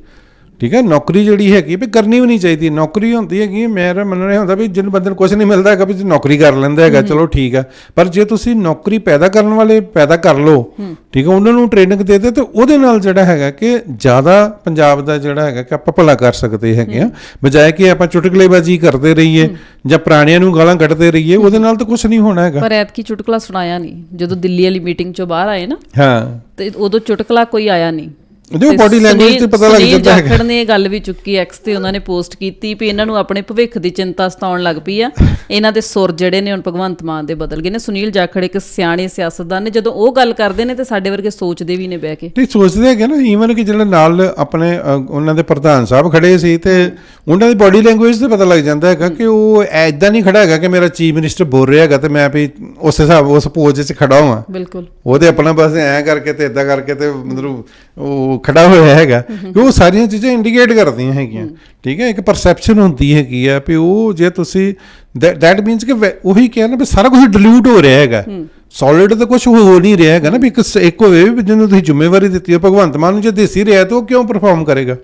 ਠੀਕ ਹੈ ਨੌਕਰੀ ਜਿਹੜੀ ਹੈਗੀ ਵੀ ਕਰਨੀ ਵੀ ਨਹੀਂ ਚਾਹੀਦੀ। ਨੌਕਰੀ ਹੁੰਦੀ ਹੈਗੀ ਮੇਰਾ ਮੰਨਣਾ ਹੁੰਦਾ ਵੀ ਜਿਹਨੂੰ ਬੰਦੇ ਨੂੰ ਕੁਝ ਨਹੀਂ ਮਿਲਦਾ ਹੈਗਾ ਵੀ ਜੇ ਨੌਕਰੀ ਕਰ ਲੈਂਦਾ ਹੈਗਾ ਚਲੋ ਠੀਕ ਹੈ। ਪਰ ਜੇ ਤੁਸੀਂ ਨੌਕਰੀ ਪੈਦਾ ਕਰਨ ਵਾਲੇ ਪੈਦਾ ਕਰ ਲਓ ਠੀਕ ਹੈ ਉਹਨਾਂ ਨੂੰ ਟ੍ਰੇਨਿੰਗ ਦੇ ਦੇ ਤੇ ਉਹਦੇ ਨਾਲ ਜਿਹੜਾ ਹੈਗਾ ਕਿ ਜ਼ਿਆਦਾ ਪੰਜਾਬ ਦਾ ਜਿਹੜਾ ਹੈਗਾ ਕਿ ਆਪਾਂ ਭਲਾ ਕਰ ਸਕਦੇ ਹੈਗੇ ਆ ਬਜਾਏ ਕਿ ਆਪਾਂ ਚੁਟਕਲੇਬਾਜ਼ੀ ਕਰਦੇ ਰਹੀਏ ਜਾਂ ਪੁਰਾਣਿਆਂ ਨੂੰ ਗਾਲਾਂ ਕੱਢਦੇ ਰਹੀਏ ਉਹਦੇ ਨਾਲ ਤਾਂ ਕੁਝ ਨਹੀਂ ਹੋਣਾ ਹੈਗਾ। ਪਰ ਐਤਕੀ ਚੁਟਕਲਾ ਸੁਣਾਇਆ ਨਹੀਂ। ਜਦੋਂ ਦਿੱਲੀ ਵਾਲੀ ਮੀਟਿੰਗ ਚੋਂ ਬਾਹਰ ਆਏ ਨਾ ਹਾਂ। ਤੇ ਉਦੋਂ ਚੁਟਕਲਾ ਕੋਈ ਆਇਆ ਨਹੀਂ। ਜੋ ਤੇ body language ਸੁਨੀਲ- ਤੇ ਪਤਾ ਲੱਗ ਜਾਂਦਾ ਹੈਗਾ। ਜਾਖੜ ਨੇ ਇਹ ਗੱਲ ਵੀ ਚੁੱਕੀ ਐਕਸ ਤੇ ਉਹਨਾਂ ਨੇ ਪੋਸਟ ਕੀਤੀ ਵੀ ਇਹਨਾਂ ਨੂੰ ਆਪਣੇ ਭਵਿੱਖ ਦੀ ਚਿੰਤਾ ਸਤਾਉਣ ਲੱਗ ਪਈ ਆ। ਇਹਨਾਂ ਦੇ ਸੁਰ ਜਿਹੜੇ ਨੇ ਹੁਣ ਭਗਵੰਤ ਮਾਨ ਦੇ ਬਦਲ ਗਏ ਨੇ। ਸੁਨੀਲ ਜਾਖੜ ਇੱਕ ਸਿਆਣੇ ਸਿਆਸਤਦਾਨ ਨੇ ਜਦੋਂ ਉਹ ਗੱਲ ਕਰਦੇ ਨੇ ਤੇ ਸਾਡੇ ਵਰਗੇ ਸੋਚਦੇ ਵੀ ਨੇ ਬਹਿ ਕੇ। ਤੇ ਸੋਚਦੇ ਹੈਗੇ ਨਾ ਈਵਨ ਕਿ ਜਿਹੜੇ ਨਾਲ ਆਪਣੇ ਉਹਨਾਂ ਦੇ ਪ੍ਰਧਾਨ ਸਾਹਿਬ ਖੜੇ ਸੀ ਤੇ ਉਹਨਾਂ ਦੀ ਬਾਡੀ ਲੈਂਗੁਏਜ ਤੇ ਪਤਾ ਲੱਗ ਜਾਂਦਾ ਹੈਗਾ ਕਿ ਉਹ ਐਦਾਂ ਨਹੀਂ ਖੜਾ ਹੈਗਾ ਕਿ ਮੇਰਾ ਚੀਫ ਮਿਨਿਸਟਰ ਬੋਲ ਰਿਹਾ ਹੈਗਾ ਤੇ ਮੈਂ ਵੀ ਉਸ ਹਿਸਾਬ ਉਸ ਪੋਜ਼ 'ਚ ਖੜਾ ਹਾਂ ਬਿਲਕੁਲ। ਉਹਦੇ ਆਪਣਾ ਬਸ ਐਂ ਕਰਕੇ ਤੇ ਇਦਾਂ ਕਰਕੇ ਤੇ ਮਤਲਬ ਉਹ ਖੜਾ ਹੋਇਆ ਹੈਗਾ ਕਿ ਉਹ ਸਾਰੀਆਂ ਚੀਜ਼ਾਂ ਇੰਡੀਕੇਟ ਕਰਦੀਆਂ ਹੈਗੀਆਂ। ਠੀਕ ਹੈ ਇੱਕ ਪਰਸੈਪਸ਼ਨ ਹੁੰਦੀ ਹੈਗੀ ਆ ਵੀ ਉਹ ਜੇ ਤੁਸੀਂ ਦੈਟ ਮੀਨਸ ਕਿ ਉਹੀ ਕਿਹਾ ਨਾ ਵੀ ਸਾਰਾ ਕੁਝ ਡਿਲੂਟ ਹੋ ਰਿਹਾ ਹੈਗਾ। ਸੋਲਿਡ ਤਾਂ ਕੁਝ ਹੋ ਨਹੀਂ ਰਿਹਾ ਹੈਗਾ ਨਾ ਵੀ ਇੱਕ ਇੱਕ ਹੋਵੇ ਵੀ ਜਿਹਨੂੰ ਤੁਸੀਂ ਜ਼ਿੰਮੇਵਾਰੀ ਦਿੱਤੀ ਹੈ ਭਗਵੰਤ ਮਾਨ ਨੂੰ ਜੇ ਦੇਸੀ ਰਿਹਾ ਤਾਂ ਉਹ ਕਿਉਂ ਪਰਫਾਰਮ ਕਰੇਗਾ?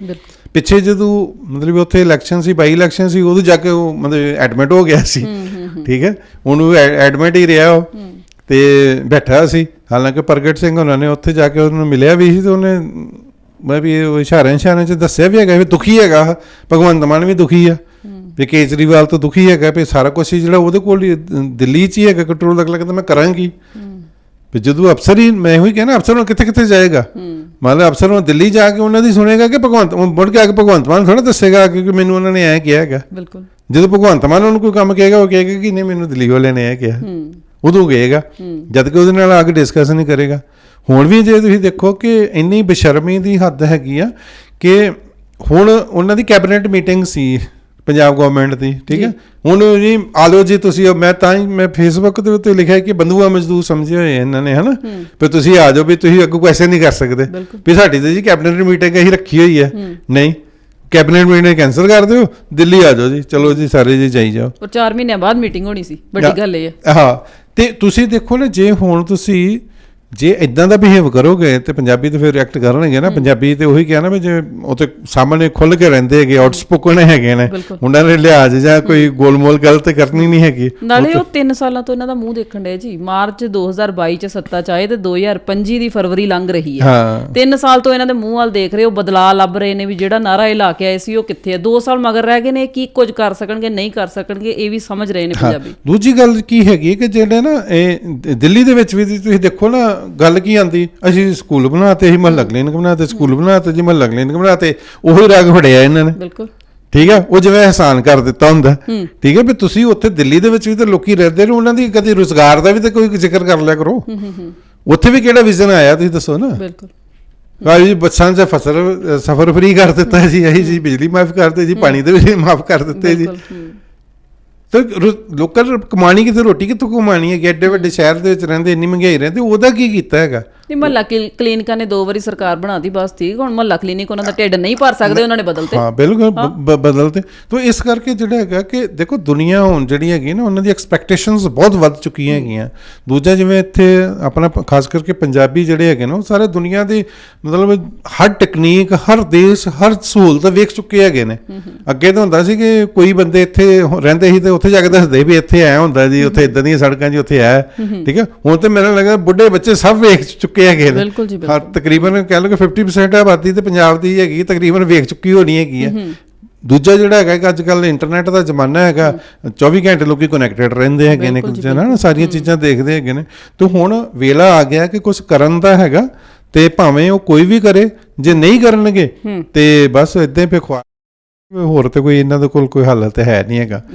ਪਿੱਛੇ ਜਦੋਂ ਮਤਲਬ ਉੱਥੇ ਇਲੈਕਸ਼ਨ ਸੀ ਬਾਈ ਇਲੈਕਸ਼ਨ ਸੀ ਉਦੋਂ ਜਾ ਕੇ ਉਹ ਮਤਲਬ ਐਡਮਿਟ ਹੋ ਗਿਆ ਸੀ। ਠੀਕ ਹੈ ਉਹਨੂੰ ਐਡਮਿਟ ਹੀ ਰਿਹਾ ਉਹ। ਤੇ ਬੈਠਾ ਸੀ ਹਾਲਾਂਕਿ ਪ੍ਰਗਟ ਸਿੰਘ ਉਹਨਾਂ ਨੇ ਉੱਥੇ ਜਾ ਕੇ ਉਹਨੂੰ ਮਿਲਿਆ ਵੀ ਸੀ ਤੇ ਉਹਨੇ ਮੈਂ ਵੀ ਉਹ ਇਸ਼ਾਰਿਆਂ ਇਸ਼ਾਰਿਆਂ 'ਚ ਦੱਸਿਆ ਵੀ ਹੈਗਾ ਵੀ ਦੁਖੀ ਹੈਗਾ। ਭਗਵੰਤ ਮਾਨ ਵੀ ਦੁਖੀ ਆ। ਵੀ ਕੇਜਰੀਵਾਲ ਤੋਂ ਦੁਖੀ ਹੈਗਾ ਵੀ ਸਾਰਾ ਕੁਝ ਜਿਹੜਾ ਉਹਦੇ ਕੋਲ ਦਿੱਲੀ 'ਚ ਹੀ ਹੈਗਾ ਕੰਟਰੋਲ ਅਗਲਾ ਕਹਿੰਦਾ ਮੈਂ ਕਰਾਂਗੀ। ਵੀ ਜਦੋਂ ਅਫਸਰ ਹੀ ਮੈਂ ਉਹੀ ਕਹਿਣਾ ਅਫਸਰ ਨੂੰ ਕਿੱਥੇ ਕਿੱਥੇ ਜਾਏਗਾ? ਮਤਲਬ ਅਫਸਰ ਨੂੰ ਦਿੱਲੀ ਜਾ ਕੇ ਉਹਨਾਂ ਦੀ ਸੁਣੇਗਾ ਕਿ ਭਗਵੰਤ ਉਹ ਮੁੜ ਕੇ ਆ ਕੇ ਭਗਵੰਤ ਮਾਨ ਥੋੜਾ ਦੱਸੇਗਾ ਕਿ ਮੈਨੂੰ ਉਹਨਾਂ ਨੇ ਐਂ ਕਿਹਾ ਹੈਗਾ। ਬਿਲਕੁਲ। ਜਦੋਂ ਭਗਵੰਤ ਮਾਨ ਉਹਨੂੰ ਕੋਈ ਕੰਮ ਕਹੇਗਾ ਉਹ ਕਹੇਗਾ ਕਿ ਨਹੀਂ ਮੈਨੂੰ ਦਿੱਲੀ ਵਾਲੇ ਨੇ ਇਹ ਕਿਹਾ। ਉਦੋਂ ਕਹੇਗਾ। ਜਦ ਕਿ ਉਹਦੇ ਨਾਲ ਆ ਕੇ ਡਿਸਕਸ ਨਹੀਂ ਕਰੇਗਾ। ਹੁਣ ਵੀ ਜੇ ਤੁਸੀਂ ਦੇਖੋ ਕਿ ਇੰਨੀ ਬੇਸ਼ਰਮੀ ਦੀ ਹੱਦ ਹੈਗੀ ਆ ਕਿ ਹੁਣ ਉਹਨਾਂ ਦੀ ਕੈਬਨਿਟ ਮੀਟਿੰਗ ਸੀ ਪੰਜਾਬ ਗਵਰਨਮੈਂਟ ਦੀ ਠੀਕ ਹੈ? ਹੁਣ ਜੀ ਆ ਲਓ ਜੀ ਤੁਸੀਂ ਮੈਂ ਤਾਂ ਹੀ ਮੈਂ ਫੇਸਬੁੱਕ ਦੇ ਉੱਤੇ ਲਿਖਿਆ ਕਿ ਬੰਦੂਆ ਮਜ਼ਦੂਰ ਸਮਝੇ ਹੋਏ ਇਹਨਾਂ ਨੇ ਹਨਾ? ਵੀ ਤੁਸੀਂ ਆ ਜਾਓ ਵੀ ਤੁਸੀਂ ਅੱਗੋਂ ਪੈਸੇ ਨਹੀਂ ਕਰ ਸਕਦੇ। ਵੀ ਸਾਡੀ ਤਾਂ ਜੀ ਕੈਬਨਿਟ ਮੀਟਿੰਗ ਅਸੀਂ ਰੱਖੀ ਹੋਈ ਹੈ। ਨਹੀਂ ਕੈਬਨਿਟ ਮੀਟਿੰਗ ਕੈਨਸਲ ਕਰ ਦਿਓ ਦਿੱਲੀ ਆ ਜਾਓ ਜੀ ਚਲੋ ਜੀ ਸਾਰੇ ਜੀ ਜਾਈ ਜਾਓ। ਔਰ 4 ਮਹੀਨਿਆਂ ਬਾਅਦ ਮੀਟਿੰਗ ਹੋਣੀ ਸੀ ਵੱਡੀ ਗੱਲ ਇਹ ਹੈ ਹਾਂ ਤੇ ਤੁਸੀਂ ਦੇਖੋ ਨਾ ਜੇ ਹੁਣ ਤੁਸੀਂ ਜੇ ਇਦਾਂ ਦਾ ਬਿਹੇਵ ਕਰੋਗੇ ਤੇ ਪੰਜਾਬੀ ਤੇ ਫਿਰ ਰਿਐਕਟ ਕਰਨਗੇ ਨਾ ਪੰਜਾਬੀ ਤੇ ਉਹੀ ਕਿਹਾ ਨਾ ਵੀ ਜੇ ਉਹ ਤੇ ਸਾਹਮਣੇ ਖੁੱਲ ਕੇ ਰਹਿੰਦੇ ਹੈਗੇ ਆਊਟਸਪੋਕਨ ਹੈਗੇ ਨੇ। ਉਹਨਾਂ ਨੇ ਲਿਹਾਜ਼ ਜਾਂ ਕੋਈ ਗੋਲਮੋਲ ਗੱਲ ਤੇ ਕਰਨੀ ਨਹੀਂ ਹੈਗੀ। ਨਾਲੇ ਉਹ 3 ਸਾਲਾਂ ਤੋਂ ਇਹਨਾਂ ਦਾ ਮੂੰਹ ਦੇਖਣ ਡਏ ਜੀ ਮਾਰਚ 2022 ਚ ਸੱਤਾ ਚ ਆਏ ਤੇ 2025 ਦੀ ਫਰਵਰੀ ਲੰਘ ਰਹੀ ਹੈ। ਹਾਂ। 3 ਸਾਲ ਤੋਂ ਇਹਨਾਂ ਦੇ ਮੂੰਹ ਵੱਲ ਦੇਖ ਰਹੇ ਹੋ ਬਦਲਾਅ ਲੱਭ ਰਹੇ ਨੇ ਵੀ ਜਿਹੜਾ ਨਾਰਾ ਇਹ ਲਾ ਕੇ ਆਏ ਸੀ ਉਹ ਕਿੱਥੇ ਹੈ। 2 ਸਾਲ ਮਗਰ ਰਹਿ ਗਏ ਨੇ ਕੀ ਕੁਝ ਕਰ ਸਕਣਗੇ ਨਹੀਂ ਕਰ ਸਕਣਗੇ ਇਹ ਵੀ ਸਮਝ ਰਹੇ ਨੇ ਪੰਜਾਬੀ। ਦੂਜੀ ਗੱਲ ਕੀ ਹੈਗੀ ਕਿ ਜਿਹੜੇ ਨਾ ਇਹ ਦ- ਦਿੱਲੀ ਦੇ ਵਿੱਚ ਵੀ ਤੁਸੀਂ ਦੇਖੋ ਨਾ ਗੱਲ ਕੀ ਆਂਦੀ? ਅਸੀਂ ਸਕੂਲ ਬਣਾਤੇ ਅਸੀਂ ਮਹੱਲਾ ਕਲੀਨਿਕ ਬਣਾਤੇ ਸਕੂਲ ਬਣਾਤੇ ਜੀ ਮਹੱਲਾ ਕਲੀਨਿਕ ਬਣਾਤੇ ਉਹੀ ਰੰਗ ਫੜਿਆ ਇਹਨਾਂ ਨੇ। ਬਿਲਕੁਲ। ਠੀਕ ਹੈ ਉਹ ਜਿਵੇਂ ਅਹਿਸਾਨ ਕਰ ਦਿੱਤਾ ਹੁੰਦਾ। ਠੀਕ ਹੈ ਵੀ ਤੁਸੀਂ ਉੱਥੇ ਦਿੱਲੀ ਦੇ ਵਿੱਚ ਵੀ ਤਾਂ ਲੋਕੀ ਰਹਿੰਦੇ ਨੇ ਉਹਨਾਂ ਦੀ ਕਦੀ ਰੋਜ਼ਗਾਰ ਦਾ ਵੀ ਤਾਂ ਕੋਈ ਜ਼ਿਕਰ ਕਰ ਲਿਆ ਕਰੋ। ਉੱਥੇ ਵੀ ਕਿਹੜਾ ਵਿਜ਼ਨ ਆਇਆ ਤੁਸੀਂ ਦੱਸੋ ਨਾ? ਬਿਲਕੁਲ। ਆ ਜੀ ਬੱਸਾਂ 'ਚ ਫਸਲ ਸਫਰ ਫ੍ਰੀ ਕਰ ਦਿੱਤਾ ਜੀ ਅਸੀਂ ਜੀ ਬਿਜਲੀ ਮਾਫ ਕਰਤੇ ਜੀ ਪਾਣੀ ਦੇ ਵੀ ਮਾਫ ਕਰ ਦਿੱਤੇ ਜੀ। ਤੇ ਰੋ- ਲੋਕਾਂ ਨੇ ਕਮਾਣੀ ਕਿਤੇ ਰੋਟੀ ਕਿੱਥੋਂ ਕਮਾਣੀ ਹੈ ਐਡੇ ਵੱਡੇ ਸ਼ਹਿਰ ਦੇ ਵਿੱਚ ਰਹਿੰਦੇ, ਇੰਨੀ ਮਹਿੰਗਾਈ ਰਹਿੰਦੇ, ਉਹਦਾ ਕੀ ਕੀਤਾ ਹੈਗਾ? ਨਹੀਂ ਮਹੱਲਾ ਕਲੀ- ਕਲੀਨਿਕਾਂ ਨੇ ਦੋ ਵਾਰੀ ਸਰਕਾਰ ਬਣਾਤੀ ਬਸ ਠੀਕ ਹੁਣ ਮਹੱਲਾ ਕਲੀਨਿਕ ਉਹਨਾਂ ਦਾ ਢਿੱਡ ਨਹੀਂ ਭਰ ਸਕਦੇ ਉਹਨਾਂ ਨੇ ਬਦਲਤੇ। ਹਾਂ ਬਿਲਕੁਲ ਬਦਲਤੇ। ਤੋਂ ਇਸ ਕਰਕੇ ਜਿਹੜਾ ਹੈਗਾ ਕਿ ਦੇਖੋ ਦੁਨੀਆ ਹੁਣ ਜਿਹੜੀ ਹੈਗੀ ਨਾ ਉਹਨਾਂ ਦੀ ਐਕਸਪੈਕਟੇਸ਼ਨਸ ਬਹੁਤ ਵੱਧ ਚੁੱਕੀਆਂ ਹੈਗੀਆਂ। ਦੂਜਾ ਜਿਵੇਂ ਇੱਥੇ ਆਪਣਾ ਖਾਸ ਕਰਕੇ ਪੰਜਾਬੀ ਜਿਹੜੇ ਹੈਗੇ ਨੇ ਉਹ ਸਾਰੇ ਦੁਨੀਆ ਦੀ ਮਤਲਬ ਹਰ ਟੈਕਨੀਕ ਹਰ ਦੇਸ਼ ਹਰ ਸਹੂਲਤ ਵੇਖ ਚੁੱਕੇ ਹੈਗੇ ਨੇ। ਅੱਗੇ ਤਾਂ ਹੁੰਦਾ ਸੀ ਕਿ ਕੋਈ ਬੰਦੇ ਇੱਥੇ ਰਹਿੰਦੇ ਸੀ ਤੇ ਉੱਥੇ ਜਾ ਕੇ ਦੱਸਦੇ ਵੀ ਇੱਥੇ ਐ ਹੁੰਦਾ ਜੀ ਉੱਥੇ ਇਦਾਂ ਦੀਆਂ ਸੜਕਾਂ ਜੀ ਉੱਥੇ ਐ। ਠੀਕ ਹੈ? ਹੁਣ ਤੇ ਮੈਨੂੰ ਲੱਗਾ ਬੁੱਢੇ ਬੱਚੇ ਸਭ ਵੇਖ ਚੁੱਕੇ ਹੈਗੇ ਨੇ। ਬਿਲਕੁਲ ਜੀ, ਤਕਰੀਬਨ ਕਹਿ ਲਓ ਕਿ 50% ਆਬਾਦੀ ਤੇ ਪੰਜਾਬ ਦੀ ਹੈਗੀ ਤਕਰੀਬਨ ਵੇਖ ਚੁੱਕੀ ਹੋਣੀ ਹੈਗੀ ਹੈ। ਦੂਜਾ ਜਿਹੜਾ ਹੈਗਾ ਕਿ ਅੱਜ ਕੱਲ ਇੰਟਰਨੈਟ ਦਾ ਜ਼ਮਾਨਾ ਹੈਗਾ 24 ਘੰਟੇ ਲੋਕੀ ਕਨੈਕਟਡ ਰਹਿੰਦੇ ਹੈਗੇ ਨੇ ਕੁਝ ਨਾ ਨਾ ਸਾਰੀਆਂ ਚੀਜ਼ਾਂ ਦੇਖਦੇ ਹੈਗੇ ਨੇ। ਤੇ ਹੁਣ ਵੇਲਾ ਆ ਗਿਆ ਕਿ ਕੁਝ ਕਰਨ ਦਾ ਹੈਗਾ ਤੇ ਭਾਵੇਂ ਉਹ ਕੋਈ ਵੀ ਕਰੇ ਜੇ ਨਹੀਂ ਕਰਨਗੇ ਤੇ ਬਸ ਇਦਾਂ ਹੀ ਫੇ ਖਵਾ ਹੋਰ ਤੇ ਕੋਈ ਇਹਨਾਂ ਦੇ ਕੋਲ ਕੋਈ ਹੱਲ ਤੇ ਹੈ ਨਹੀਂ ਹੈਗਾ।